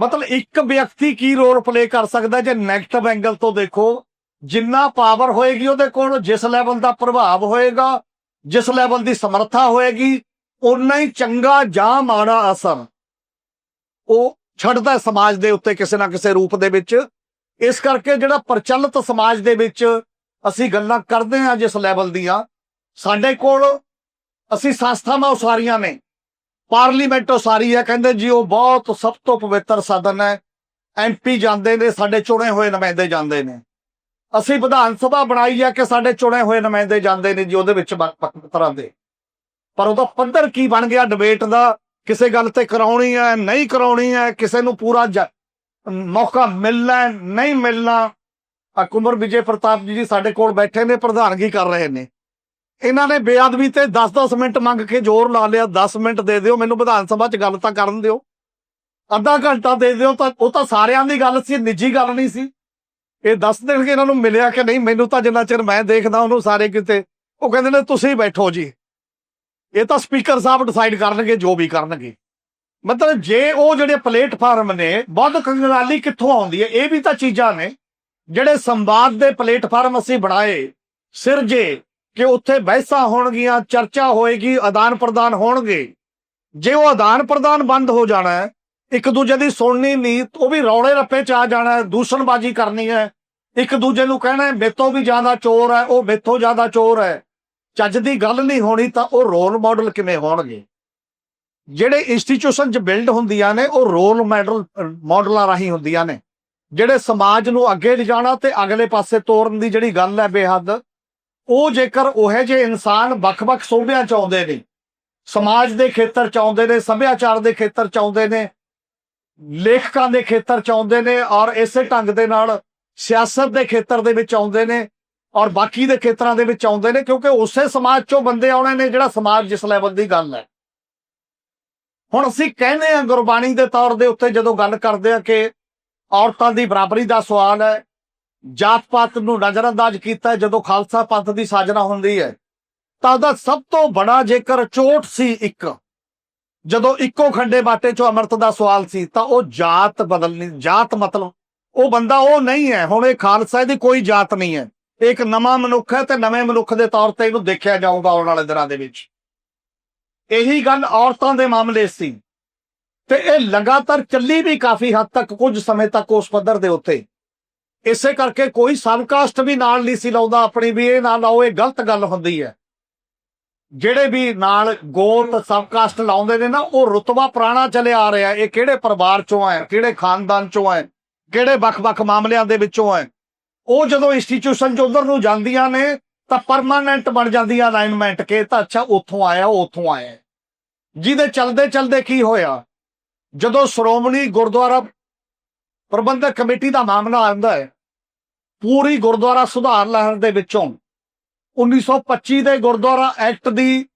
ਮਤਲਬ ਇੱਕ ਵਿਅਕਤੀ ਕੀ ਰੋਲ ਪਲੇ ਕਰ ਸਕਦਾ ਜੇ ਨੈਗੇਟਿਵ ਐਂਗਲ ਤੋਂ ਦੇਖੋ? ਜਿੰਨਾ ਪਾਵਰ ਹੋਏਗੀ ਉਹਦੇ ਕੋਲ, ਜਿਸ ਲੈਵਲ ਦਾ ਪ੍ਰਭਾਵ ਹੋਏਗਾ, ਜਿਸ ਲੈਵਲ ਦੀ ਸਮਰੱਥਾ ਹੋਏਗੀ ਉਨਾ ਹੀ ਚੰਗਾ ਜਾਂ ਮਾੜਾ ਅਸਰ ਉਹ ਛੱਡਦਾ ਸਮਾਜ ਦੇ ਉੱਤੇ ਕਿਸੇ ਨਾ ਕਿਸੇ ਰੂਪ ਦੇ ਵਿੱਚ। ਇਸ ਕਰਕੇ ਜਿਹੜਾ ਪ੍ਰਚਲਿਤ ਸਮਾਜ ਦੇ ਵਿੱਚ ਅਸੀਂ ਗੱਲਾਂ ਕਰਦੇ ਹਾਂ ਜਿਸ ਲੈਵਲ ਦੀਆਂ, ਸਾਡੇ ਕੋਲ ਅਸੀਂ ਸੰਸਥਾਵਾਂ ਉਸਾਰੀਆਂ ਨੇ ਪਾਰਲੀਮੈਂਟ ਉਸਾਰੀ ਹੈ, ਕਹਿੰਦੇ ਜੀ ਉਹ ਬਹੁਤ ਸਭ ਤੋਂ ਪਵਿੱਤਰ ਸਾਧਨ ਹੈ ਐਮਪੀ ਜਾਂਦੇ ਨੇ, ਸਾਡੇ ਚੁਣੇ ਹੋਏ ਨੁਮਾਇੰਦੇ ਜਾਂਦੇ ਨੇ। ਅਸੀਂ ਵਿਧਾਨ ਸਭਾ ਬਣਾਈ ਹੈ ਕਿ ਸਾਡੇ ਚੁਣੇ ਹੋਏ ਨੁਮਾਇੰਦੇ ਜਾਂਦੇ ਨੇ ਜੀ ਉਹਦੇ ਵਿੱਚ ਵੱਖ ਵੱਖ ਤਰ੍ਹਾਂ ਦੇ। ਪਰ ਉਹਦਾ ਪੱਧਰ ਕੀ ਬਣ ਗਿਆ? ਡਿਬੇਟ ਦਾ ਕਿਸੇ ਗੱਲ ਤੇ ਕਰਾਉਣੀ ਹੈ, ਨਹੀਂ ਕਰਾਉਣੀ ਹੈ, ਕਿਸੇ ਨੂੰ ਪੂਰਾ ਜ- ਮੌਕਾ ਮਿਲਣਾ ਨਹੀਂ ਮਿਲਣਾ। ਆ ਵਿਜੇ ਪ੍ਰਤਾਪ ਜੀ ਜੀ ਸਾਡੇ ਕੋਲ ਬੈਠੇ ਨੇ, ਪ੍ਰਧਾਨਗੀ ਕਰ ਰਹੇ ਨੇ। ਇਹਨਾਂ ਨੇ ਬੇਅਦਬੀ ਤੇ 10-10 ਮਿੰਟ ਮੰਗ ਕੇ ਜ਼ੋਰ ਲਾ ਲਿਆ। 10 ਮਿੰਟ ਦੇ ਦਿਓ, ਮੈਨੂੰ ਵਿਧਾਨ ਸਭਾ 'ਚ ਗੱਲ ਤਾਂ ਕਰਨ ਦਿਓ। ਅੱਧਾ ਘੰਟਾ ਦੇ ਦਿਓ ਤਾਂ, ਉਹ ਤਾਂ ਸਾਰਿਆਂ ਦੀ ਗੱਲ ਸੀ ਨਿੱਜੀ ਗੱਲ ਨਹੀਂ ਸੀ। ਇਹ ਦੱਸ ਦੇਣਗੇ ਇਹਨਾਂ ਨੂੰ ਮਿਲਿਆ ਕਿ ਨਹੀਂ? ਮੈਨੂੰ ਤਾਂ ਜਿੰਨਾ ਚਿਰ ਮੈਂ ਦੇਖਦਾ ਉਹਨੂੰ ਸਾਰੇ ਕਿਤੇ, ਉਹ ਕਹਿੰਦੇ ਨੇ, ਤੁਸੀਂ ਬੈਠੋ ਜੀ। ਇਹ ਤਾਂ ਸਪੀਕਰ ਸਾਹਿਬ ਡਿਸਾਈਡ ਕਰਨਗੇ, ਜੋ ਵੀ ਕਰਨਗੇ। ਮਤਲਬ ਜੇ ਉਹ ਜਿਹੜੇ ਪਲੇਟਫਾਰਮ ਨੇ ਬਹੁਤ ਕੰਗਨਾਲੀ ਕਿੱਥੋਂ ਆਉਂਦੀ ਹੈ? ਇਹ ਵੀ ਤਾਂ ਚੀਜ਼ਾਂ ਨੇ। ਜਿਹੜੇ ਸੰਵਾਦ ਦੇ ਪਲੇਟਫਾਰਮ ਅਸੀਂ ਬਣਾਏ ਸਿਰਜੇ ਕਿ ਉੱਥੇ ਬਹਿਸਾਂ ਹੋਣਗੀਆਂ, ਚਰਚਾ ਹੋਏਗੀ, ਆਦਾਨ ਪ੍ਰਦਾਨ ਹੋਣਗੇ। ਜੇ ਉਹ ਆਦਾਨ ਪ੍ਰਦਾਨ ਬੰਦ ਹੋ ਜਾਣਾ ਹੈ, ਇੱਕ ਦੂਜੇ ਦੀ ਸੁਣਨੀ ਨਹੀਂ ਉਹ ਵੀ ਰੌਲੇ ਰੱਪੇ ਚ ਆ ਜਾਣਾ ਦੂਸ਼ਣਬਾਜ਼ੀ ਕਰਨੀ ਹੈ। ਇੱਕ ਦੂਜੇ ਨੂੰ ਕਹਿਣਾ ਹੈ, ਮੇਤੋਂ ਵੀ ਜ਼ਿਆਦਾ ਚੋਰ ਹੈ, ਉਹ ਮੇਤੋਂ ਜ਼ਿਆਦਾ ਚੋਰ ਹੈ। ਚੱਜ ਦੀ ਗੱਲ ਨਹੀਂ ਹੋਣੀ ਤਾਂ ਉਹ ਰੋਲ ਮਾਡਲ ਕਿਵੇਂ ਹੋਣਗੇ? ਜਿਹੜੇ ਇੰਸਟੀਚਿਊਸ਼ਨ ਚ ਬਿਲਡ ਹੁੰਦੀਆਂ ਨੇ, ਉਹ ਰੋਲ ਮਾਡਲ ਮਾਡਲਾਂ ਰਾਹੀਂ ਹੁੰਦੀਆਂ ਨੇ। ਜਿਹੜੇ ਸਮਾਜ ਨੂੰ ਅੱਗੇ ਲਿਜਾਣਾ ਤੇ ਅਗਲੇ ਪਾਸੇ ਤੋਰਨ ਦੀ ਜਿਹੜੀ ਗੱਲ ਹੈ ਬੇਹੱਦ, ਉਹ ਜੇਕਰ ਉਹੇ ਜੇ ਇਨਸਾਨ ਵੱਖ-ਵੱਖ ਸੋਭਿਆਂ ਚ ਆਉਂਦੇ ਨੇ, ਸਮਾਜ ਦੇ ਖੇਤਰ ਚ ਆਉਂਦੇ ਨੇ, ਸੱਭਿਆਚਾਰ ਦੇ ਖੇਤਰ ਚ ਆਉਂਦੇ ਨੇ, ਲੇਖਕਾਂ ਦੇ ਖੇਤਰ ਚ ਆਉਂਦੇ ਨੇ ਔਰ ਇਸੇ ਢੰਗ ਦੇ ਨਾਲ ਸਿਆਸਤ ਦੇ ਖੇਤਰ ਦੇ ਵਿੱਚ ਆਉਂਦੇ ਨੇ ਔਰ ਬਾਕੀ ਦੇ ਖੇਤਰਾਂ ਦੇ ਵਿੱਚ ਆਉਂਦੇ ਨੇ, ਕਿਉਂਕਿ ਉਸੇ ਸਮਾਜ ਚੋਂ ਬੰਦੇ ਆਉਣੇ ਨੇ ਜਿਹੜਾ ਸਮਾਜ ਜਿਸ ਲੈਵਲ ਦੀ ਗੱਲ ਹੈ। ਹੁਣ ਅਸੀਂ ਕਹਿੰਦੇ ਆ ਗੁਰਬਾਣੀ ਦੇ ਤੌਰ ਦੇ ਉੱਤੇ ਜਦੋਂ ਗੱਲ ਕਰਦੇ ਆ ਕਿ ਔਰਤਾਂ ਦੀ ਬਰਾਬਰੀ ਦਾ ਸਵਾਲ ਹੈ, ਜਾਤ ਪਾਤ ਨੂੰ ਨਜ਼ਰਅੰਦਾਜ਼ ਕੀਤਾ ਜਦੋਂ ਖਾਲਸਾ ਪੰਥ ਦੀ ਸਾਜਨਾ ਹੁੰਦੀ ਹੈ, ਤਾਂ ਉਹਦਾ ਸਭ ਤੋਂ ਬੜਾ ਜੇਕਰ ਚੋਟ ਸੀ ਇੱਕ, ਜਦੋਂ ਇੱਕੋ ਖੰਡੇ ਬਾਟੇ ਚੋਂ ਅੰਮ੍ਰਿਤ ਦਾ ਸਵਾਲ ਸੀ, ਤਾਂ ਉਹ ਜਾਤ ਬਦਲਣੀ, ਜਾਤ ਮਤਲਬ, ਉਹ ਬੰਦਾ ਉਹ ਨਹੀਂ ਹੈ, ਹੁਣ ਇਹ ਖਾਲਸਾ ਦੀ ਕੋਈ ਜਾਤ ਨਹੀਂ ਹੈ। ਇਹ ਇੱਕ ਨਵਾਂ ਮਨੁੱਖ ਹੈ ਤੇ ਨਵੇਂ ਮਨੁੱਖ ਦੇ ਤੌਰ ਤੇ ਇਹਨੂੰ ਦੇਖਿਆ ਜਾਊਗਾ ਆਉਣ ਵਾਲੇ ਦਿਨਾਂ ਦੇ ਵਿੱਚ। ਇਹੀ ਗੱਲ ਔਰਤਾਂ ਦੇ ਮਾਮਲੇ ਸੀ। ਤੇ ਇਹ ਲਗਾਤਾਰ ਚੱਲੀ ਵੀ ਕਾਫੀ ਹੱਦ ਤੱਕ, ਕੁਝ ਸਮੇਂ ਤੱਕ ਉਸ ਪੱਧਰ ਦੇ ਉੱਤੇ। ਇਸੇ ਕਰਕੇ ਕੋਈ ਸਬਕਾਸਟ ਵੀ ਨਾਲ ਨਹੀਂ ਸੀ ਲਾਉਂਦਾ ਆਪਣੀ ਵੀ ਇਹ ਨਾ ਲਾਓ, ਇਹ ਗਲਤ ਗੱਲ ਹੁੰਦੀ ਹੈ। ਜਿਹੜੇ ਵੀ ਨਾਲ ਗੋਤ, ਸਬਕਾਸਟ ਲਾਉਂਦੇ ਨੇ ਨਾ, ਉਹ ਰੁਤਬਾ ਪੁਰਾਣਾ ਚਲੇ ਆ ਰਿਹਾ ਇਹ ਕਿਹੜੇ ਪਰਿਵਾਰ ਚੋਂ ਹੈ ਕਿਹੜੇ ਖਾਨਦਾਨ ਚੋਂ ਹੈ ਕਿਹੜੇ ਵੱਖ-ਵੱਖ ਮਾਮਲਿਆਂ ਦੇ ਵਿੱਚੋਂ ਹੈ ਉਹ ਜਦੋਂ ਇੰਸਟੀਚਿਊਸ਼ਨ ਚ ਉਧਰ ਨੂੰ ਜਾਂਦੀਆਂ ਨੇ, ਤਾਂ ਪਰਮਾਨੈਂਟ ਬਣ ਜਾਂਦੀਆਂ ਅਲਾਈਨਮੈਂਟ ਕੇ, ਤਾਂ ਅੱਛਾ, ਉੱਥੋਂ ਆਇਆ ਉੱਥੋਂ ਆਇਆ। ਜਿਹਦੇ ਚਲਦੇ ਚਲਦੇ ਕੀ ਹੋਇਆ? ਜਦੋਂ ਸ਼੍ਰੋਮਣੀ ਗੁਰਦੁਆਰਾ ਪ੍ਰਬੰਧਕ ਕਮੇਟੀ ਦਾ ਮਾਮਲਾ ਆਉਂਦਾ ਹੈ, ਪੂਰੀ ਗੁਰਦੁਆਰਾ ਸੁਧਾਰ ਲਹਿਰ ਦੇ ਵਿੱਚੋਂ 1925 ਦੇ ਗੁਰਦੁਆਰਾ ਐਕਟ ਦੀ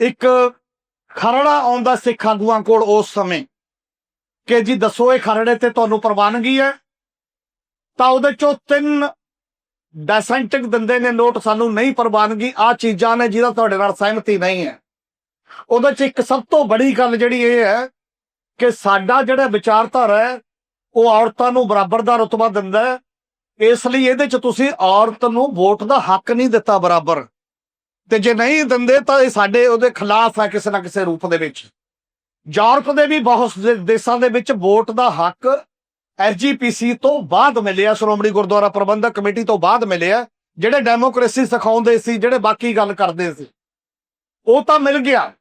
ਇੱਕ ਖਰੜਾ ਆਉਂਦਾ ਸਿੱਖ ਆਗੂਆਂ ਕੋਲ ਉਸ ਸਮੇਂ। ਕਿ ਜੀ ਦੱਸੋ ਇਹ ਖਰੜੇ ਤੇ ਤੁਹਾਨੂੰ ਪ੍ਰਵਾਨਗੀ ਹੈ? ਤਾਂ ਉਹਦੇ ਚੋਂ ਤਿੰਨ ਡੈਸੈਂਟਿਕ ਦਿੰਦੇ ਨੇ ਨੋਟ ਸਾਨੂੰ ਨਹੀਂ ਪ੍ਰਵਾਨਗੀ। ਆ ਚੀਜ਼ਾਂ ਨੇ ਜਿਹਦਾ ਤੁਹਾਡੇ ਨਾਲ ਸਹਿਮਤੀ ਨਹੀਂ ਹੈ। ਉਹਦੇ ਚ ਇੱਕ ਸਭ ਤੋਂ ਬੜੀ ਗੱਲ ਜਿਹੜੀ ਇਹ ਹੈ ਕਿ ਸਾਡਾ ਜਿਹੜਾ ਵਿਚਾਰਧਾਰਾ ਹੈ, ਉਹ ਔਰਤਾਂ ਨੂੰ ਬਰਾਬਰ ਦਾ ਰੁਤਬਾ ਦਿੰਦਾ ਹੈ। ਇਸ ਲਈ ਇਹਦੇ ਚ ਤੁਸੀਂ ਔਰਤ ਨੂੰ ਵੋਟ ਦਾ ਹੱਕ ਨਹੀਂ ਦਿੱਤਾ ਬਰਾਬਰ। ਤੇ ਜੇ ਨਹੀਂ ਦਿੰਦੇ ਤਾਂ ਇਹ ਸਾਡੇ ਉਹਦੇ ਖਿਲਾਫ ਹੈ ਕਿਸੇ ਨਾ ਕਿਸੇ ਰੂਪ ਦੇ ਵਿੱਚ। ਯੂਰਪ ਦੇ ਵੀ ਬਹੁਤ ਦੇਸ਼ਾਂ ਦੇ ਵਿੱਚ ਵੋਟ ਦਾ ਹੱਕ ਐਸਜੀਪੀਸੀ ਤੋਂ ਬਾਅਦ ਮਿਲਿਆ ਸ਼੍ਰੋਮਣੀ ਗੁਰਦੁਆਰਾ ਪ੍ਰਬੰਧਕ ਕਮੇਟੀ ਤੋਂ ਬਾਅਦ ਮਿਲਿਆ ਜਿਹੜੇ ਡੈਮੋਕ੍ਰੇਸੀ ਸਿਖਾਉਂਦੇ ਸੀ, ਜਿਹੜੇ ਬਾਕੀ ਗੱਲ ਕਰਦੇ ਸੀ। ਉਹ ਤਾਂ ਮਿਲ ਗਿਆ।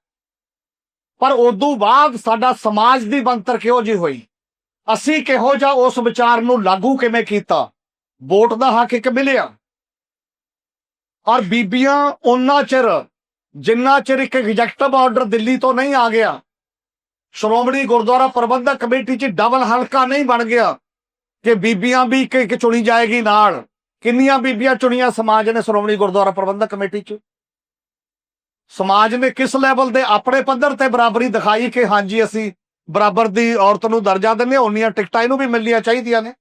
ਪਰ ਉਦੋਂ ਬਾਅਦ ਸਾਡਾ ਸਮਾਜ ਦੀ ਬੰਤਰ ਕਿਹੋ ਜਿਹੀ ਹੋਈ? ਅਸੀਂ ਕਿਹੋ ਜਿਹਾ ਉਸ ਵਿਚਾਰ ਨੂੰ ਲਾਗੂ ਕਿਵੇਂ ਕੀਤਾ? ਵੋਟ ਦਾ ਹੱਕ ਇੱਕ ਮਿਲਿਆ। ਔਰ ਬੀਬੀਆਂ, ਉਹਨਾਂ ਚਿਰ, ਜਿੰਨਾ ਚਿਰ ਇੱਕ ਐਗਜ਼ੈਕਟਿਵ ਆਰਡਰ ਦਿੱਲੀ ਤੋਂ ਨਹੀਂ ਆ ਗਿਆ ਸ਼੍ਰੋਮਣੀ ਗੁਰਦੁਆਰਾ ਪ੍ਰਬੰਧਕ ਕਮੇਟੀ 'ਚ ਡਬਲ ਹਲਕਾ ਨਹੀਂ ਬਣ ਗਿਆ ਕਿ ਬੀਬੀਆਂ ਵੀ ਇੱਕ ਇੱਕ ਚੁਣੀ ਜਾਏਗੀ ਨਾਲ। ਕਿੰਨੀਆਂ ਬੀਬੀਆਂ ਚੁਣੀਆਂ ਸਮਾਜ ਨੇ ਸ਼੍ਰੋਮਣੀ ਗੁਰਦੁਆਰਾ ਪ੍ਰਬੰਧਕ ਕਮੇਟੀ 'ਚ? ਸਮਾਜ ਨੇ ਕਿਸ ਲੈਵਲ ਦੇ ਆਪਣੇ ਪੱਧਰ ਤੇ ਬਰਾਬਰੀ ਦਿਖਾਈ ਕਿ ਹਾਂਜੀ, ਅਸੀਂ ਬਰਾਬਰ ਦੀ ਔਰਤ ਨੂੰ ਦਰਜਾ ਦਿੰਦੇ ਹਾਂ ਉਨੀਆਂ ਟਿਕਟਾਂ ਇਹਨੂੰ ਵੀ ਮਿਲਣੀਆਂ ਚਾਹੀਦੀਆਂ ਨੇ।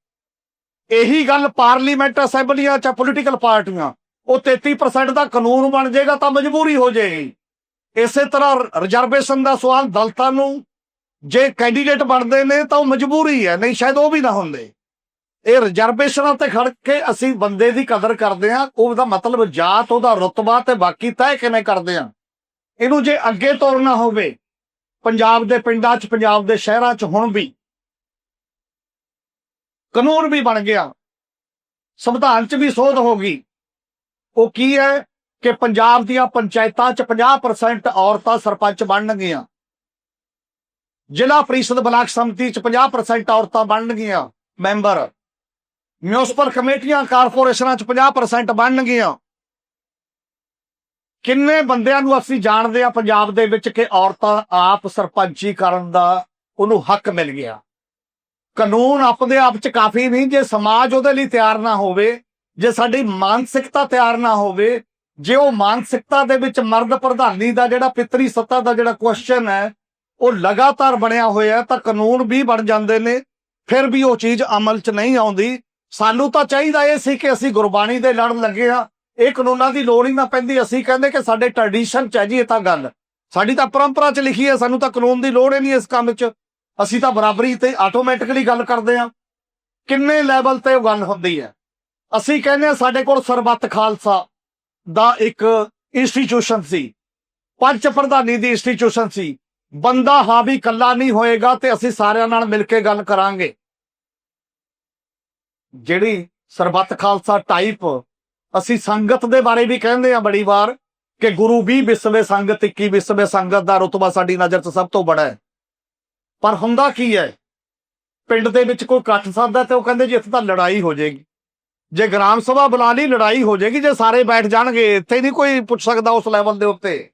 ਇਹੀ ਗੱਲ ਪਾਰਲੀਮੈਂਟ ਅਸੈਂਬਲੀਆਂ ਚ ਪੋਲੀਟੀਕਲ ਪਾਰਟੀਆਂ। ਉਹ 33% ਦਾ ਕਾਨੂੰਨ ਬਣ ਜਾਏਗਾ ਤਾਂ ਮਜਬੂਰੀ ਹੋ ਜਾਏਗੀ। ਇਸੇ ਤਰ੍ਹਾਂ ਰਿਜ਼ਰਵੇਸ਼ਨ ਦਾ ਸਵਾਲ ਦਲਤਾਂ ਨੂੰ ਜੇ ਕੈਂਡੀਡੇਟ ਬਣਦੇ ਨੇ ਤਾਂ ਉਹ ਮਜਬੂਰੀ ਹੈ, ਨਹੀਂ ਸ਼ਾਇਦ ਉਹ ਵੀ ਨਾ ਹੁੰਦੇ। ਇਹ ਰਿਜ਼ਰਵੇਸ਼ਨਾਂ ਤੇ ਖੜ ਕੇ ਅਸੀਂ ਬੰਦੇ ਦੀ ਕਦਰ ਕਰਦੇ ਹਾਂ, ਉਹਦਾ ਮਤਲਬ ਜਾਤ, ਉਹਦਾ ਰੁਤਬਾ ਤੇ ਬਾਕੀ ਤੈਅ ਕਿਵੇਂ ਕਰਦੇ ਹਾਂ। ਇਹਨੂੰ ਜੇ ਅੱਗੇ ਤੋਰਨਾ ਹੋਵੇ, ਪੰਜਾਬ ਦੇ ਪਿੰਡਾਂ 'ਚ, ਪੰਜਾਬ ਦੇ ਸ਼ਹਿਰਾਂ 'ਚ ਹੁਣ ਵੀ, ਕਾਨੂੰਨ ਵੀ ਬਣ ਗਿਆ, ਸੰਵਿਧਾਨ 'ਚ ਵੀ ਸੋਧ ਹੋ ਗਈ। ਉਹ ਕੀ ਹੈ ਕਿ ਪੰਜਾਬ ਦੀਆਂ ਪੰਚਾਇਤਾਂ 'ਚ 50% ਔਰਤਾਂ ਸਰਪੰਚ ਬਣਨਗੀਆਂ। ਜ਼ਿਲ੍ਹਾ ਪ੍ਰੀਸ਼ਦ ਬਲਾਕ ਸਮਿਤੀ 'ਚ 50% ਔਰਤਾਂ ਬਣਨਗੀਆਂ, ਮੈਂਬਰ। ਮਿਊਨਿਸਪਲ ਕਮੇਟੀਆਂ ਕਾਰਪੋਰੇਸ਼ਨਾਂ 'ਚ 50% ਬਣਨਗੀਆਂ। ਕਿੰਨੇ ਬੰਦਿਆਂ ਨੂੰ ਅਸੀਂ ਜਾਣਦੇ ਆ ਪੰਜਾਬ ਦੇ ਵਿੱਚ ਕਿ ਔਰਤਾਂ ਆਪ ਸਰਪੰਚੀ ਕਰਨ ਦਾ ਉਹਨੂੰ ਹੱਕ ਮਿਲ ਗਿਆ। ਕਾਨੂੰਨ ਆਪਦੇ ਆਪ 'ਚ ਕਾਫੀ ਨਹੀਂ, ਜੇ ਸਮਾਜ ਉਹਦੇ ਲਈ ਤਿਆਰ ਨਾ ਹੋਵੇ, ਜੇ ਸਾਡੀ ਮਾਨਸਿਕਤਾ ਤਿਆਰ ਨਾ ਹੋਵੇ, ਜੇ ਉਹ ਮਾਨਸਿਕਤਾ ਦੇ ਵਿੱਚ ਮਰਦ ਪ੍ਰਧਾਨੀ ਦਾ ਜਿਹੜਾ ਪਿਤਰੀ ਸੱਤਾ ਦਾ ਜਿਹੜਾ ਕੁਐਸਚਨ ਹੈ ਉਹ ਲਗਾਤਾਰ ਬਣਿਆ ਹੋਇਆ ਤਾਂ ਕਾਨੂੰਨ ਵੀ ਬਣ ਜਾਂਦੇ ਨੇ, ਫਿਰ ਵੀ ਉਹ ਚੀਜ਼ ਅਮਲ 'ਚ ਨਹੀਂ ਆਉਂਦੀ। ਸਾਨੂੰ ਤਾਂ ਚਾਹੀਦਾ ਇਹ ਸੀ ਕਿ ਅਸੀਂ ਗੁਰਬਾਣੀ ਦੇ ਲੜਨ ਲੱਗੇ ਆ ਇਹ ਕਾਨੂੰਨਾਂ ਦੀ ਲੋੜ ਹੀ ਨਾ ਪੈਂਦੀ। ਅਸੀਂ ਕਹਿੰਦੇ ਕਿ ਸਾਡੇ ਟ੍ਰੈਡੀਸ਼ਨ 'ਚ ਹੈ ਜੀ ਇਹ ਤਾਂ ਗੱਲ। ਸਾਡੀ ਤਾਂ ਪਰੰਪਰਾ 'ਚ ਲਿਖੀ ਹੈ, ਸਾਨੂੰ ਤਾਂ ਕਾਨੂੰਨ ਦੀ ਲੋੜ ਹੀ ਨਹੀਂ ਇਸ ਕੰਮ 'ਚ। ਅਸੀਂ ਤਾਂ ਬਰਾਬਰੀ ਤੇ ਆਟੋਮੈਟਿਕਲੀ ਗੱਲ ਕਰਦੇ ਆ ਕਿੰਨੇ ਲੈਵਲ ਤੇ ਉਹ ਗੱਲ ਹੁੰਦੀ ਹੈ? ਅਸੀਂ ਕਹਿੰਦੇ ਆ ਸਾਡੇ ਕੋਲ ਸਰਬੱਤ ਖਾਲਸਾ ਦਾ ਇੱਕ ਇੰਸਟੀਚਿਊਸ਼ਨ ਸੀ। ਪੰਜ ਪ੍ਰਧਾਨੀ ਦੀ ਇੰਸਟੀਚਿਊਸ਼ਨ ਸੀ। ਬੰਦਾ ਹਾਂ ਵੀ ਇਕੱਲਾ ਨਹੀਂ ਹੋਏਗਾ ਤੇ ਅਸੀਂ ਸਾਰਿਆਂ ਨਾਲ ਮਿਲ ਕੇ ਗੱਲ ਕਰਾਂਗੇ। ਜਿਹੜੀ ਸਰਬੱਤ ਖਾਲਸਾ ਟਾਈਪ ਅਸੀਂ ਸੰਗਤ ਦੇ ਬਾਰੇ ਵੀ ਕਹਿੰਦੇ ਆ ਬੜੀ ਵਾਰ ਕਿ ਗੁਰੂ ਵੀ ਵਿਸਵੇ ਸੰਗਤ 21 ਵਿਸਵੇ ਸੰਗਤ ਦਾ ਰਤਬਾ ਸਾਡੀ ਨਜ਼ਰ 'ਚ ਸਭ ਤੋਂ ਬੜਾ ਹੈ। ਪਰ ਹੁੰਦਾ ਕੀ ਹੈ? ਪਿੰਡ ਦੇ ਵਿੱਚ ਕੋਈ ਇਕੱਠ ਸਾਧਦਾ ਤੇ ਉਹ ਕਹਿੰਦੇ ਜੀ ਇੱਥੇ ਤਾਂ ਲੜਾਈ ਹੋ ਜਾਏਗੀ। ਜੇ ਗ੍ਰਾਮ ਸਭਾ ਬੁਲਾ ਲਈ, ਲੜਾਈ ਹੋ ਜਾਏਗੀ, ਜੇ ਸਾਰੇ ਬੈਠ ਜਾਣਗੇ, ਇੱਥੇ ਨਹੀਂ ਕੋਈ ਪੁੱਛ ਸਕਦਾ ਉਸ ਲੈਵਲ ਦੇ ਉੱਤੇ।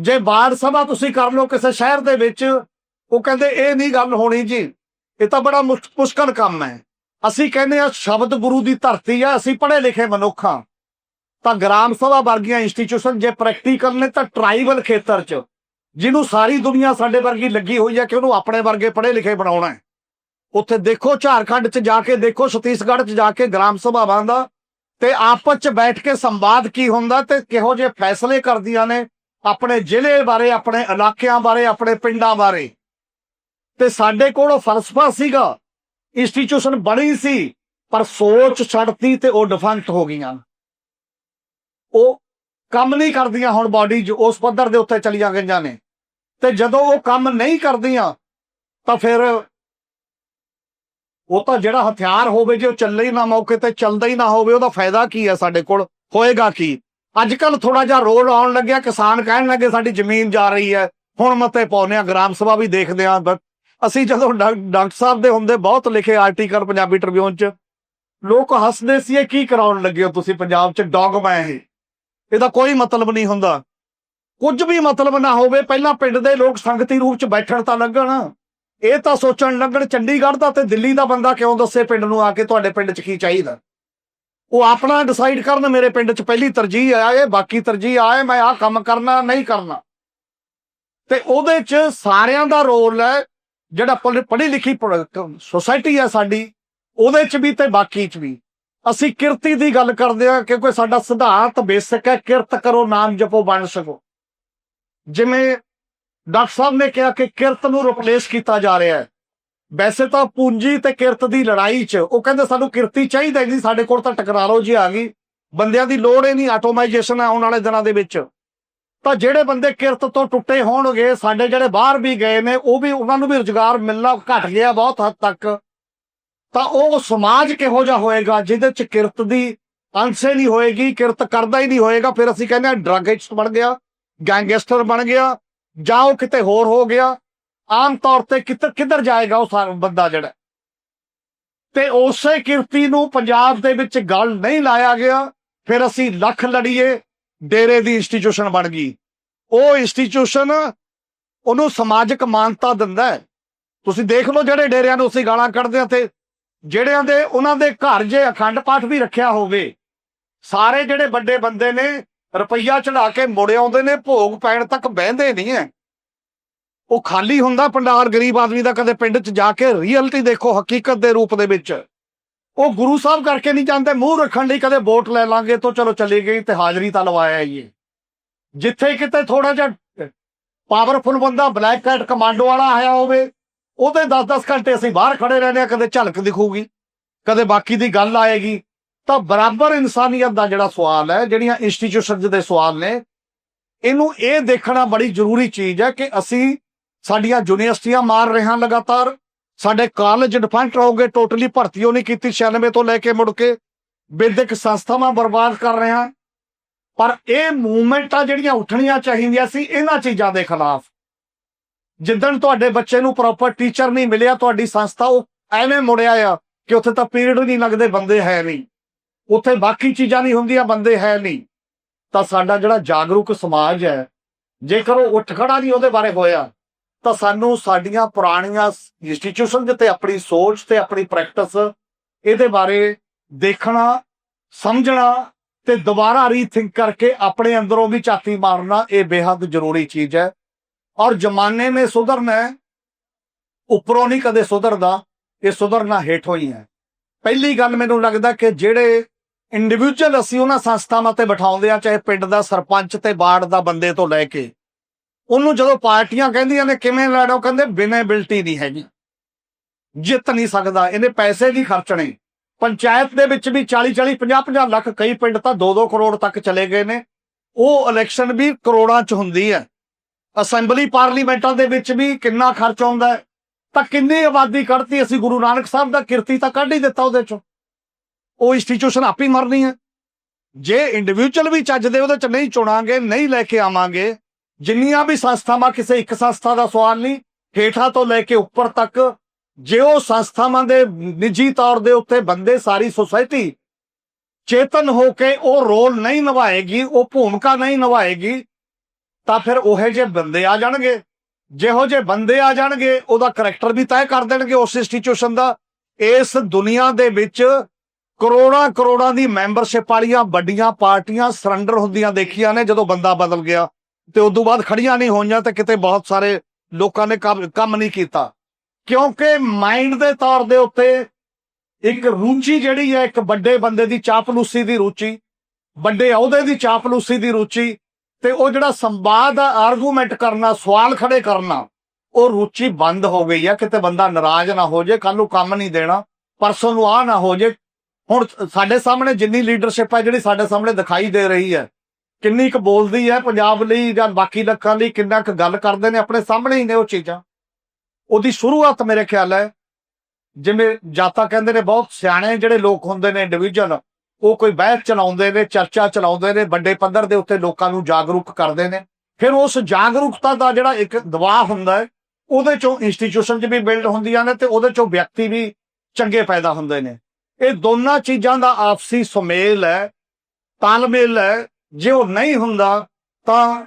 ਜੇ ਬਾੜ ਸਭਾ ਤੁਸੀਂ ਕਰ ਲਓ ਕਿਸੇ ਸ਼ਹਿਰ ਦੇ ਵਿੱਚ, ਉਹ ਕਹਿੰਦੇ ਇਹ ਨਹੀਂ ਗੱਲ ਹੋਣੀ ਜੀ। ਇਹ ਤਾਂ ਬੜਾ ਮੁਸ਼- ਮੁਸ਼ਕਲ ਕੰਮ ਹੈ। ਅਸੀਂ ਕਹਿੰਦੇ ਆ ਸ਼ਬਦ ਗੁਰੂ ਦੀ ਧਰਤੀ ਆ, ਅਸੀਂ ਪੜ੍ਹੇ ਲਿਖੇ ਮਨੁੱਖ ਹਾਂ। ਤਾਂ ਗ੍ਰਾਮ ਸਭਾ ਵਰਗੀਆਂ ਇੰਸਟੀਚਿਊਸ਼ਨ ਜੇ ਪ੍ਰੈਕਟੀਕਲ ਨੇ ਤਾਂ ਟ੍ਰਾਈਬਲ ਖੇਤਰ 'ਚ, ਜਿਹਨੂੰ ਸਾਰੀ ਦੁਨੀਆ ਸਾਡੇ ਵਰਗੀ ਲੱਗੀ ਹੋਈ ਹੈ ਕਿ ਉਹਨੂੰ ਆਪਣੇ ਵਰਗੇ ਪੜ੍ਹੇ ਲਿਖੇ ਬਣਾਉਣਾ ਹੈ। ਉੱਥੇ ਦੇਖੋ ਝਾਰਖੰਡ 'ਚ ਜਾ ਕੇ, ਦੇਖੋ ਛਤੀਸਗੜ੍ਹ 'ਚ ਜਾ ਕੇ ਗ੍ਰਾਮ ਸਭਾਵਾਂ ਦਾ, ਤੇ ਆਪਸ 'ਚ ਬੈਠ ਕੇ ਸੰਵਾਦ ਕੀ ਹੁੰਦਾ ਤੇ ਕਿਹੋ ਜਿਹੇ ਫੈਸਲੇ ਕਰਦੀਆਂ ਨੇ ਆਪਣੇ ਜ਼ਿਲ੍ਹੇ ਬਾਰੇ, ਆਪਣੇ ਇਲਾਕਿਆਂ ਬਾਰੇ, ਆਪਣੇ ਪਿੰਡਾਂ ਬਾਰੇ। ਤੇ ਸਾਡੇ ਕੋਲ ਉਹ ਫਲਸਫਾ ਸੀਗਾ। ਇੰਸਟੀਚਿਊਸ਼ਨ ਬਣੀ ਸੀ, ਪਰ ਸੋਚ ਛੱਡਤੀ ਤੇ ਉਹ ਡਿਫੰਕਟ ਹੋ ਗਈਆਂ। ਉਹ ਕੰਮ ਨਹੀਂ ਕਰਦੀਆਂ ਹੁਣ ਬਾਡੀ 'ਚ, ਉਸ ਪੱਧਰ ਦੇ ਉੱਤੇ ਚਲੀਆਂ ਗਈਆਂ ਨੇ। ਤੇ ਜਦੋਂ ਉਹ ਕੰਮ ਨਹੀਂ ਕਰਦੀਆਂ, ਤਾਂ ਫਿਰ ਉਹ ਤਾਂ ਜਿਹੜਾ ਹਥਿਆਰ ਹੋਵੇ, ਜੇ ਉਹ ਚੱਲੇ ਹੀ ਨਾ ਮੌਕੇ ਤੇ, ਚੱਲਦਾ ਹੀ ਨਾ ਹੋਵੇ, ਉਹਦਾ ਫਾਇਦਾ ਕੀ ਹੈ ਸਾਡੇ ਕੋਲ? ਹੋਏਗਾ ਕੀ? ਅੱਜ ਕੱਲ ਥੋੜਾ ਜਿਹਾ ਰੋਲ ਆਉਣ ਲੱਗਿਆ, ਕਿਸਾਨ ਕਹਿਣ ਲੱਗੇ ਸਾਡੀ ਜ਼ਮੀਨ ਜਾ ਰਹੀ ਹੈ। ਹੁਣ ਮਤੇ ਪਾਉਨੇ ਆ ਗ੍ਰਾਮ ਸਭਾ ਵੀ ਦੇਖਦੇ ਆ ਬ- ਅਸੀਂ ਜਦੋਂ ਡਾ- ਡਾਕਟਰ ਸਾਹਿਬ ਦੇ ਹੁੰਦੇ ਬਹੁਤ ਲਿਖੇ ਆਰਟੀਕਲ ਪੰਜਾਬੀ ਟ੍ਰਿਬਿਊਨ ਚ, ਲੋਕ ਹੱਸਦੇ ਸੀ, ਇਹ ਕੀ ਕਰਾਉਣ ਲੱਗੇ ਹੋ ਤੁਸੀਂ ਪੰਜਾਬ ਚ? ਡੌਗਮਾ ਇਹ। ਇਹਦਾ ਕੋਈ ਮਤਲਬ ਨਹੀਂ ਹੁੰਦਾ। ਕੁਝ ਵੀ ਮਤਲਬ ਨਾ ਹੋਵੇ, ਪਹਿਲਾਂ ਪਿੰਡ ਦੇ ਲੋਕ ਸੰਗਤੀ ਰੂਪ ਚ ਬੈਠਣ ਤਾਂ ਲੱਗਣ। ਇਹ ਤਾਂ ਸੋਚਣ ਲੱਗਣ, ਚੰਡੀਗੜ੍ਹ ਦਾ ਤੇ ਦਿੱਲੀ ਦਾ ਬੰਦਾ ਕਿਉਂ ਦੱਸੇ ਪਿੰਡ ਨੂੰ ਆ ਕੇ ਤੁਹਾਡੇ ਪਿੰਡ ਚ ਕੀ ਚਾਹੀਦਾ? ਉਹ ਆਪਣਾ ਡਿਸਾਈਡ ਕਰਨ ਮੇਰੇ ਪਿੰਡ ਚ ਪਹਿਲੀ ਤਰਜੀਹ ਆ ਇਹ ਬਾਕੀ ਤਰਜੀਹ ਆ ਮੈਂ ਆਹ ਕੰਮ ਕਰਨਾ, ਨਹੀਂ ਕਰਨਾ। ਤੇ ਉਹਦੇ ਚ ਸਾਰਿਆਂ ਦਾ ਰੋਲ ਹੈ, ਜਿਹੜਾ ਪੜ੍ਹੀ ਲਿਖੀ ਸੋਸਾਇਟੀ ਹੈ ਸਾਡੀ, ਉਹਦੇ ਚ ਵੀ ਤੇ ਬਾਕੀ ਚ ਵੀ। ਅਸੀਂ ਕਿਰਤੀ ਦੀ ਗੱਲ ਕਰਦੇ ਹਾਂ, ਕਿਉਂਕਿ ਸਾਡਾ ਸਿਧਾਂਤ ਬੇਸਿਕ ਹੈ, ਕਿਰਤ ਕਰੋ, ਨਾਮ ਜਪੋ, ਬਣ ਸਕੋ। ਜਿਵੇਂ ਡਾਕਟਰ ਸਾਹਿਬ ਨੇ ਕਿਹਾ ਕਿ ਕਿਰਤ ਨੂੰ ਰਿਪਲੇਸ ਕੀਤਾ ਜਾ ਰਿਹਾ ਹੈ। ਵੈਸੇ ਤਾਂ ਪੂੰਜੀ ਤੇ ਕਿਰਤ ਦੀ ਲੜਾਈ 'ਚ ਉਹ ਕਹਿੰਦੇ ਸਾਨੂੰ ਕਿਰਤੀ ਚਾਹੀਦਾ ਨਹੀਂ ਸਾਡੇ ਕੋਲ ਤਾਂ ਟੈਕਨੋਲੋਜੀ ਆ ਗਈ। ਬੰਦਿਆਂ ਦੀ ਲੋੜ ਹੀ ਨਹੀਂ ਆਟੋਮਾਈਜੇਸ਼ਨ ਆਉਣ ਵਾਲੇ ਦਿਨਾਂ ਦੇ ਵਿੱਚ। ਤਾਂ ਜਿਹੜੇ ਬੰਦੇ ਕਿਰਤ ਤੋਂ ਟੁੱਟੇ ਹੋਣਗੇ, ਸਾਡੇ ਜਿਹੜੇ ਬਾਹਰ ਵੀ ਗਏ ਨੇ, ਉਹ ਵੀ ਉਹਨਾਂ ਨੂੰ ਵੀ ਰੁਜ਼ਗਾਰ ਮਿਲਣਾ ਘਟ ਗਿਆ ਬਹੁਤ ਹੱਦ ਤੱਕ। ਤਾਂ ਉਹ ਸਮਾਜ ਕਿਹੋ ਜਿਹਾ ਹੋਏਗਾ, ਜਿਹਦੇ 'ਚ ਕਿਰਤ ਦੀ ਅੰਸੇ ਨਹੀਂ ਹੋਏਗੀ, ਕਿਰਤ ਕਰਦਾ ਹੀ ਨਹੀਂ ਹੋਏਗਾ, ਫਿਰ ਅਸੀਂ ਕਹਿੰਦੇ ਆ ਡਰੱਗਿਸਟ ਬਣ ਗਿਆ ਗੈਂਗਸਟਰ ਬਣ ਗਿਆ, ਜਾਂ ਉਹ ਕਿਤੇ ਹੋਰ ਹੋ ਗਿਆ। ਆਮ ਤੌਰ ਤੇ ਕਿੱਧਰ ਕਿੱਧਰ ਜਾਏਗਾ ਉਹ ਸਾਰਾ ਬੰਦਾ ਜਿਹੜਾ? ਤੇ ਉਸੇ ਕਿਰਤੀ ਨੂੰ ਪੰਜਾਬ ਦੇ ਵਿੱਚ ਗੱਲ ਨਹੀਂ ਲਾਇਆ ਗਿਆ, ਫਿਰ ਅਸੀਂ ਲੱਖ ਲੜੀਏ, ਡੇਰੇ ਦੀ ਇੰਸਟੀਟਿਊਸ਼ਨ ਬਣ ਗਈ। ਉਹ ਇੰਸਟੀਟਿਊਸ਼ਨ ਉਹਨੂੰ ਸਮਾਜਿਕ ਮਾਨਤਾ ਦਿੰਦਾ ਹੈ। ਤੁਸੀਂ ਦੇਖ ਲਓ ਜਿਹੜੇ ਡੇਰਿਆਂ ਨੂੰ ਅਸੀਂ ਗਾਲਾਂ ਕੱਢਦੇ ਆ ਤੇ ਜਿਹੜਿਆਂ ਦੇ ਉਹਨਾਂ ਦੇ ਘਰ ਜੇ ਅਖੰਡ ਪਾਠ ਵੀ ਰੱਖਿਆ ਹੋਵੇ, ਸਾਰੇ ਜਿਹੜੇ ਵੱਡੇ ਬੰਦੇ ਨੇ, ਰੁਪਈਆ ਚੜਾ ਕੇ ਮੁੜ ਆਉਂਦੇ ਨੇ, ਭੋਗ ਪੈਣ ਤੱਕ ਬਹਿੰਦੇ ਨਹੀਂ ਐ ਉਹ ਖਾਲੀ ਹੁੰਦਾ ਪੰਡਾਲ ਗਰੀਬ ਆਦਮੀ ਦਾ ਕਦੇ ਪਿੰਡ 'ਚ ਜਾ ਕੇ ਰੀਅਲਟੀ ਦੇਖੋ ਹਕੀਕਤ ਦੇ ਰੂਪ ਦੇ ਵਿੱਚ। ਉਹ ਗੁਰੂ ਸਾਹਿਬ ਕਰਕੇ ਨਹੀਂ ਜਾਂਦੇ, ਮੂੰਹ ਰੱਖਣ ਲਈ ਕਦੇ ਵੋਟ ਲੈ ਲਾਂਗੇ ਤਾਂ ਚਲੋ ਚਲੀ ਗਈ ਤੇ ਹਾਜ਼ਰੀ ਤਾਂ ਲਵਾਇਆ ਹੀ ਜਿੱਥੇ ਕਿਤੇ ਥੋੜਾ ਜਿਹਾ ਪਾਵਰਫੁਲ ਬੰਦਾ ਬਲੈਕ ਕੈਟ ਕਮਾਂਡੋ ਵਾਲਾ ਆਇਆ ਹੋਵੇ, ਉਹਦੇ 10-10 ਘੰਟੇ ਅਸੀਂ ਬਾਹਰ ਖੜੇ ਰਹਿੰਦੇ ਆ ਕਦੇ ਝਲਕ ਦਿਖੂਗੀ, ਕਦੇ ਬਾਕੀ ਦੀ ਗੱਲ ਆਏਗੀ। ਤਾਂ ਬਰਾਬਰ ਇਨਸਾਨੀਅਤ ਦਾ ਜਿਹੜਾ ਸਵਾਲ ਹੈ, ਜਿਹੜੀਆਂ ਇੰਸਟੀਟਿਊਸ਼ਨਸ ਦੇ ਸਵਾਲ ਨੇ, ਇਹਨੂੰ ਇਹ ਦੇਖਣਾ ਬੜੀ ਜ਼ਰੂਰੀ ਚੀਜ਼ ਹੈ ਕਿ ਅਸੀਂ ਸਾਡੀਆਂ ਯੂਨੀਵਰਸਿਟੀਆਂ ਮਾਰ ਰਹੇ ਹਾਂ ਲਗਾਤਾਰ। ਸਾਡੇ ਕਾਲਜ ਡਿਫੈਂਟ ਹੋ ਗਏ ਟੋਟਲੀ ਭਰਤੀ ਉਹ ਨਹੀਂ ਕੀਤੀ 96 ਤੋਂ ਲੈ ਕੇ ਮੁੜ ਕੇ ਵਿਦਿਅਕ ਸੰਸਥਾਵਾਂ ਬਰਬਾਦ ਕਰ ਰਹੇ ਹਾਂ। ਪਰ ਇਹ ਮੂਵਮੈਂਟਾਂ ਜਿਹੜੀਆਂ ਉੱਠਣੀਆਂ ਚਾਹੀਦੀਆਂ ਸੀ, ਇਹਨਾਂ ਚੀਜ਼ਾਂ ਦੇ ਖਿਲਾਫ। ਜਿੱਦਣ ਤੁਹਾਡੇ ਬੱਚੇ ਨੂੰ ਪ੍ਰੋਪਰ ਟੀਚਰ ਨਹੀਂ ਮਿਲਿਆ, ਤੁਹਾਡੀ ਸੰਸਥਾ ਉਹ ਐਵੇਂ ਮੁੜਿਆ ਆ ਕਿ ਉੱਥੇ ਤਾਂ ਪੀਰੀਅਡ ਨਹੀਂ ਲੱਗਦੇ, ਬੰਦੇ ਹੈ ਨਹੀਂ। ਉੱਥੇ ਬਾਕੀ ਚੀਜ਼ਾਂ ਨਹੀਂ ਹੁੰਦੀਆਂ, ਬੰਦੇ ਹੈ ਨਹੀਂ। ਤਾਂ ਸਾਡਾ ਜਿਹੜਾ ਜਾਗਰੂਕ ਸਮਾਜ ਹੈ, ਜੇਕਰ ਉਹ ਉੱਠ ਖੜਾ ਨਹੀਂ, ਉਹਦੇ ਬਾਰੇ ਹੋਇਆ। ਤਾਂ ਸਾਨੂੰ ਸਾਡੀਆਂ ਪੁਰਾਣੀਆਂ ਇੰਸਟੀਟਿਊਸ਼ਨ ਤੇ ਆਪਣੀ ਸੋਚ ਤੇ ਆਪਣੀ ਪ੍ਰੈਕਟਿਸ ਇਹਦੇ ਬਾਰੇ ਦੇਖਣਾ, ਸਮਝਣਾ ਤੇ ਦੁਬਾਰਾ ਰੀਥਿੰਕ ਕਰਕੇ ਆਪਣੇ ਅੰਦਰੋਂ ਵੀ ਝਾਤੀ ਮਾਰਨਾ ਇਹ ਬੇहद ਜ਼ਰੂਰੀ ਚੀਜ਼ ਹੈ। ਔਰ ਜਮਾਨੇ ਨੇ ਸੁਧਰਨਾ ਹੈ, ਉੱਪਰੋਂ ਨਹੀਂ ਕਦੇ ਸੁਧਰਦਾ, ਇਹ ਸੁਧਰਨਾ ਹੇਠੋਂ ਹੀ ਹੈ। ਪਹਿਲੀ ਗੱਲ ਮੈਨੂੰ ਲੱਗਦਾ ਕਿ ਜਿਹੜੇ ਇੰਡੀਵਿਜੂਅਲ ਅਸੀਂ ਉਹਨਾਂ ਸੰਸਥਾਵਾਂ ਤੇ ਬਿਠਾਉਂਦੇ ਆ ਚਾਹੇ ਪਿੰਡ ਦਾ, ਸਰਪੰਚ ਤੇ ਬਾੜ ਦਾ, ਬੰਦੇ ਤੋਂ ਲੈ ਕੇ ਉਹਨੂੰ ਜਦੋਂ ਪਾਰਟੀਆਂ ਕਹਿੰਦੀਆਂ ਨੇ, ਕਿਵੇਂ ਲੜੋ? ਕਹਿੰਦੇ ਬਿਨੇਬਿਲਟੀ ਨਹੀਂ ਹੈਗੀ। ਜਿੱਤ ਨਹੀਂ ਸਕਦਾ। ਇਹਨੇ ਪੈਸੇ ਨਹੀਂ ਖਰਚਣੇ। ਪੰਚਾਇਤ ਦੇ ਵਿੱਚ ਵੀ 40 40 50 50 ਲੱਖ ਕਈ ਪਿੰਡ ਤਾਂ 2-2 ਕਰੋੜ ਤੱਕ ਚਲੇ ਗਏ ਨੇ। ਉਹ ਇਲੈਕਸ਼ਨ ਵੀ ਕਰੋੜਾਂ ਚ ਹੁੰਦੀ ਹੈ। ਅਸੈਂਬਲੀ ਪਾਰਲੀਮੈਂਟਾਂ ਦੇ ਵਿੱਚ ਵੀ ਕਿੰਨਾ ਖਰਚ ਆਉਂਦਾ ਤਾਂ ਕਿੰਨੀ ਆਬਾਦੀ ਕੱਢਤੀ ਅਸੀਂ ਗੁਰੂ ਨਾਨਕ ਸਾਹਿਬ ਦਾ ਕਿਰਤੀ ਤਾਂ ਕੱਢ ਹੀ ਦਿੱਤਾ ਉਹਦੇ ਚੋਂ। ਉਹ ਇੰਸਟੀਟਿਊਸ਼ਨ ਆਪੇ ਮਰਨੀ ਹੈ। ਜੇ ਇੰਡੀਵਿਜੂਅਲ ਵੀ ਚੱਜ ਦੇ ਉਹਦੇ ਚ ਨਹੀਂ ਚੁਣਾਂਗੇ, ਨਹੀਂ ਲੈ ਕੇ ਆਵਾਂਗੇ ਜਿੰਨੀਆਂ ਵੀ ਸੰਸਥਾਵਾਂ ਕਿਸੇ ਇੱਕ ਸੰਸਥਾ ਦਾ ਸਵਾਲ ਨਹੀਂ, ਹੇਠਾਂ ਤੋਂ ਲੈ ਕੇ ਉੱਪਰ ਤੱਕ, ਜੇ ਉਹ ਸੰਸਥਾਵਾਂ ਦੇ ਨਿੱਜੀ ਤੌਰ ਦੇ ਉੱਤੇ ਬੰਦੇ ਸਾਰੀ ਸੁਸਾਇਟੀ ਚੇਤਨ ਹੋ ਕੇ ਉਹ ਰੋਲ ਨਹੀਂ ਨਿਭਾਏਗੀ, ਉਹ ਭੂਮਿਕਾ ਨਹੀਂ ਨਿਭਾਏਗੀ, ਤਾਂ ਫਿਰ ਉਹੇ ਜਿਹੇ ਬੰਦੇ ਆ ਜਾਣਗੇ। ਜਿਹੋ ਜਿਹੇ ਬੰਦੇ ਆ ਜਾਣਗੇ, ਉਹਦਾ ਕਰੈਕਟਰ ਵੀ ਤੈਅ ਕਰ ਦੇਣਗੇ ਉਸ ਇੰਸਟੀਟਿਊਸ਼ਨ ਦਾ। ਇਸ ਦੁਨੀਆ ਦੇ ਵਿੱਚ ਕਰੋੜਾਂ ਕਰੋੜਾਂ ਦੀ ਮੈਂਬਰਸ਼ਿਪ ਵਾਲੀਆਂ ਵੱਡੀਆਂ ਪਾਰਟੀਆਂ ਸਰੈਂਡਰ ਹੁੰਦੀਆਂ ਦੇਖੀਆਂ ਨੇ ਜਦੋਂ ਬੰਦਾ ਬਦਲ ਗਿਆ। ਤੇ ਉਸ ਤੋਂ ਬਾਅਦ ਖੜੀਆਂ ਨਹੀਂ ਹੋਈਆਂ ਤੇ ਕਿਤੇ ਬਹੁਤ ਸਾਰੇ ਲੋਕਾਂ ਨੇ ਕੰਮ ਨਹੀਂ ਕੀਤਾ। ਕਿਉਂਕਿ ਮਾਈਂਡ ਦੇ ਤੌਰ ਦੇ ਉੱਤੇ ਇੱਕ ਰੁਚੀ ਜਿਹੜੀ ਹੈ, ਇੱਕ ਵੱਡੇ ਬੰਦੇ ਦੀ ਚਾਪਲੂਸੀ ਦੀ ਰੁਚੀ, ਵੱਡੇ ਅਹੁਦੇ ਦੀ ਚਾਪਲੂਸੀ ਦੀ ਰੁਚੀ ਤੇ ਉਹ ਜਿਹੜਾ ਸੰਵਾਦ ਆ ਆਰਗੂਮੈਂਟ ਕਰਨਾ, ਸਵਾਲ ਖੜੇ ਕਰਨਾ, ਉਹ ਰੁਚੀ ਬੰਦ ਹੋ ਗਈ ਆ। ਕਿਤੇ ਬੰਦਾ ਨਾਰਾਜ਼ ਨਾ ਹੋ ਜੇ ਕੱਲ ਨੂੰ ਕੰਮ ਨਹੀਂ ਦੇਣਾ, ਪਰਸੋਂ ਨੂੰ ਆ ਨਾ ਹੋ ਜੇ ਹੁਣ ਸਾਡੇ ਸਾਹਮਣੇ ਜਿੰਨੀ ਲੀਡਰਸ਼ਿਪ ਹੈ ਜਿਹੜੀ ਸਾਡੇ ਸਾਹਮਣੇ ਦਿਖਾਈ ਦੇ ਰਹੀ ਹੈ ਕਿੰਨੀ ਕੁ ਬੋਲਦੀ ਹੈ, ਪੰਜਾਬ ਲਈ ਜਾਂ ਬਾਕੀ ਲੋਕਾਂ ਲਈ ਕਿੰਨਾ ਕੁ ਗੱਲ ਕਰਦੇ ਨੇ, ਆਪਣੇ ਸਾਹਮਣੇ ਹੀ ਨੇ ਉਹ ਚੀਜ਼ਾਂ। ਉਹਦੀ ਸ਼ੁਰੂਆਤ ਮੇਰੇ ਖਿਆਲ ਹੈ, ਜਿਵੇਂ ਜਾਤਾ ਕਹਿੰਦੇ ਨੇ, ਬਹੁਤ ਸਿਆਣੇ ਜਿਹੜੇ ਲੋਕ ਹੁੰਦੇ ਨੇ ਇੰਡੀਵਿਜੂਅਲ ਉਹ ਕੋਈ ਬਹਿਸ ਚਲਾਉਂਦੇ ਨੇ, ਚਰਚਾ ਚਲਾਉਂਦੇ ਨੇ, ਵੱਡੇ ਪੱਧਰ ਦੇ ਉੱਤੇ ਲੋਕਾਂ ਨੂੰ ਜਾਗਰੂਕ ਕਰਦੇ ਨੇ। ਫਿਰ ਉਸ ਜਾਗਰੂਕਤਾ ਦਾ ਜਿਹੜਾ ਇੱਕ ਦਬਾਅ ਹੁੰਦਾ ਹੈ, ਉਹਦੇ ਚੋਂ ਇੰਸਟੀਟਿਊਸ਼ਨ 'ਚ ਵੀ ਬਿਲਡ ਹੁੰਦੀਆਂ ਨੇ ਤੇ ਉਹਦੇ ਚੋਂ ਵਿਅਕਤੀ ਵੀ ਚੰਗੇ ਪੈਦਾ ਹੁੰਦੇ ਨੇ। ਇਹ ਦੋਨਾਂ ਚੀਜ਼ਾਂ ਦਾ ਆਪਸੀ ਸੁਮੇਲ ਹੈ, ਤਾਲਮੇਲ ਹੈ ਜੇ ਉਹ ਨਹੀਂ ਹੁੰਦਾ, ਤਾਂ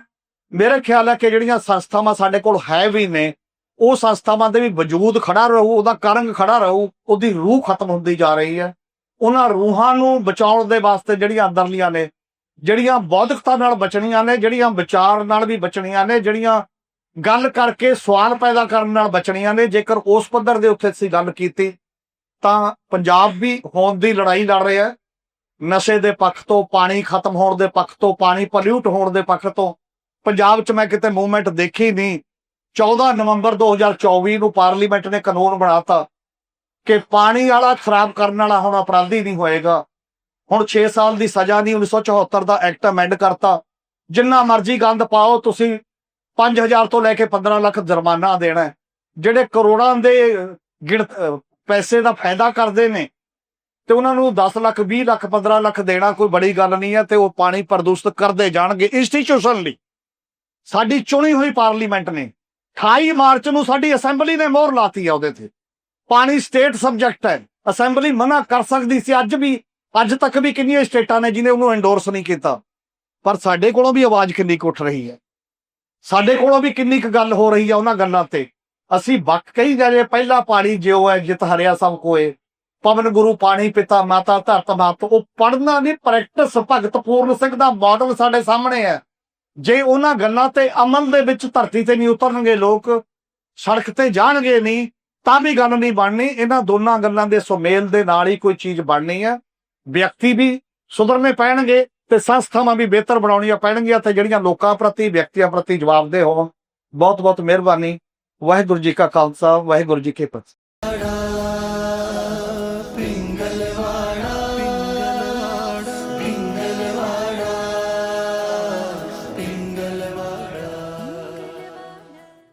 ਮੇਰਾ ਖਿਆਲ ਹੈ ਕਿ ਜਿਹੜੀਆਂ ਸੰਸਥਾਵਾਂ ਸਾਡੇ ਕੋਲ ਹੈ ਵੀ ਨੇ, ਉਹ ਸੰਸਥਾਵਾਂ ਦੇ ਵੀ ਵਜੂਦ ਖੜਾ ਰਹੂ, ਉਹਦਾ ਕਰੰਗ ਖੜਾ ਰਹੂ, ਉਹਦੀ ਰੂਹ ਖਤਮ ਹੁੰਦੀ ਜਾ ਰਹੀ ਹੈ। ਉਹਨਾਂ ਰੂਹਾਂ ਨੂੰ ਬਚਾਉਣ ਦੇ ਵਾਸਤੇ ਜਿਹੜੀਆਂ ਅੰਦਰਲੀਆਂ ਨੇ, ਜਿਹੜੀਆਂ ਬੌਧਿਕਤਾ ਨਾਲ ਬਚਣੀਆਂ ਨੇ, ਜਿਹੜੀਆਂ ਵਿਚਾਰ ਨਾਲ ਵੀ ਬਚਣੀਆਂ ਨੇ, ਜਿਹੜੀਆਂ ਗੱਲ ਕਰਕੇ ਸਵਾਲ ਪੈਦਾ ਕਰਨ ਨਾਲ ਬਚਣੀਆਂ ਨੇ, ਜੇਕਰ ਉਸ ਪੱਧਰ ਦੇ ਉੱਤੇ ਅਸੀਂ ਗੱਲ ਕੀਤੀ, ਤਾਂ ਪੰਜਾਬ ਵੀ ਹੋਂਦ ਦੀ ਲੜਾਈ ਲੜ ਰਿਹਾ ਹੈ। ਨਸ਼ੇ ਦੇ ਪੱਖ ਤੋਂ ਪਾਣੀ ਖਤਮ ਹੋਣ ਦੇ ਪੱਖ ਤੋਂ ਪਾਣੀ ਪੋਲਿਊਟ ਹੋਣ ਦੇ ਪੱਖ ਤੋਂ। ਪੰਜਾਬ 'ਚ ਮੈਂ ਕਿਤੇ ਮੂਵਮੈਂਟ ਦੇਖੀ ਨਹੀਂ 14 ਨਵੰਬਰ 2024 ਨੂੰ ਪਾਰਲੀਮੈਂਟ ਨੇ ਕਾਨੂੰਨ ਬਣਾਤਾ ਕਿ ਪਾਣੀ ਵਾਲਾ ਖਰਾਬ ਕਰਨ ਵਾਲਾ ਹੁਣ ਅਪਰਾਧੀ ਨਹੀਂ ਹੋਏਗਾ। ਹੁਣ 6 ਸਾਲ ਦੀ ਸਜ਼ਾ ਨਹੀਂ 1974 ਦਾ ਐਕਟ ਅਮੈਂਡ ਕਰਤਾ। ਜਿੰਨਾ ਮਰਜ਼ੀ ਗੰਦ ਪਾਓ, ਤੁਸੀਂ 5000 ਤੋਂ ਲੈ ਕੇ 15 ਲੱਖ ਜੁਰਮਾਨਾ ਦੇਣਾ ਜਿਹੜੇ ਕਰੋੜਾਂ ਦੇ ਗਿਣ ਪੈਸੇ ਦਾ ਫਾਇਦਾ ਕਰਦੇ ਨੇ ਤੇ ਉਹਨਾਂ ਨੂੰ 10 ਲੱਖ 20 ਲੱਖ 15 ਲੱਖ ਦੇਣਾ ਕੋਈ ਬੜੀ ਗੱਲ ਨਹੀਂ ਹੈ ਤੇ ਉਹ ਪਾਣੀ ਪ੍ਰਦੂਸ਼ਿਤ ਕਰਦੇ ਜਾਣਗੇ ਇੰਸਟੀਚਿਊਸ਼ਨ ਲਈ। ਸਾਡੀ ਚੁਣੀ ਹੋਈ ਪਾਰਲੀਮੈਂਟ ਨੇ 28 ਮਾਰਚ ਨੂੰ ਸਾਡੀ ਅਸੈਂਬਲੀ ਨੇ ਮੋਹਰ ਲਾਤੀ ਆ ਉਹਦੇ ਤੇ। ਪਾਣੀ ਸਟੇਟ ਸਬਜੈਕਟ ਹੈ। ਅਸੈਂਬਲੀ ਮਨਾ ਕਰ ਸਕਦੀ ਸੀ ਅੱਜ ਵੀ, ਅੱਜ ਤੱਕ ਵੀ ਕਿੰਨੀਆਂ ਸਟੇਟਾਂ ਨੇ ਜਿਨੇ ਉਹਨੂੰ ਐਂਡੋਰਸ ਨਹੀਂ ਕੀਤਾ। ਪਰ ਸਾਡੇ ਕੋਲੋਂ ਵੀ ਆਵਾਜ਼ ਕਿੰਨੀ ਕੁ ਉੱਠ ਰਹੀ ਹੈ। ਸਾਡੇ ਕੋਲੋਂ ਵੀ ਕਿੰਨੀ ਕੁ ਗੱਲ ਹੋ ਰਹੀ ਹੈ ਉਹਨਾਂ ਗੱਲਾਂ ਤੇ। ਅਸੀਂ ਬੱਕ ਕਹੀ ਜਾਏ ਪਹਿਲਾ ਪਾਣੀ ਜਿਉ ਹੈ, ਜਿਤ ਹਰਿਆ ਸਭ ਕੋਏ। ਪਵਨ ਗੁਰੂ ਪਾਣੀ ਪਿਤਾ ਮਾਤਾ ਧਰਤ ਮਾਤ ਉਹ ਪੜਨਾ ਨਹੀਂ ਪ੍ਰੈਕਟਿਸ ਭਗਤ ਪੂਰਨ ਸਿੰਘ ਦਾ ਮਾਡਲ ਸਾਡੇ ਸਾਹਮਣੇ ਹੈ। ਜੇ ਉਹਨਾਂ ਗੱਲਾਂ ਤੇ ਅਮਲ ਦੇ ਵਿੱਚ ਧਰਤੀ ਤੇ ਨਹੀਂ ਉਤਰਨਗੇ ਲੋਕ, ਸੜਕ ਤੇ ਜਾਣਗੇ ਨਹੀਂ, ਤਾਂ ਵੀ ਗੱਲ ਨਹੀਂ ਬਣਨੀ। ਇਹਨਾਂ ਦੋਨਾਂ ਗੱਲਾਂ ਦੇ ਸੁਮੇਲ ਦੇ ਨਾਲ ਹੀ ਕੋਈ ਚੀਜ਼ ਬਣਨੀ ਹੈ। ਵਿਅਕਤੀ ਵੀ ਸੁਧਰਨੇ ਪੈਣਗੇ ਤੇ ਸੰਸਥਾਵਾਂ ਵੀ ਬਿਹਤਰ ਬਣਾਉਣੀਆਂ ਪੈਣਗੀਆਂ ਤੇ ਜਿਹੜੀਆਂ ਲੋਕਾਂ ਪ੍ਰਤੀ, ਵਿਅਕਤੀਆਂ ਪ੍ਰਤੀ ਜਵਾਬਦੇਹ ਹੋਣ। ਬਹੁਤ ਬਹੁਤ ਮਿਹਰਬਾਨੀ। ਵਾਹਿਗੁਰੂ ਜੀ ਕਾ ਖਾਲਸਾ, ਵਾਹਿਗੁਰੂ ਜੀ ਕੀ ਫਤਿਹ।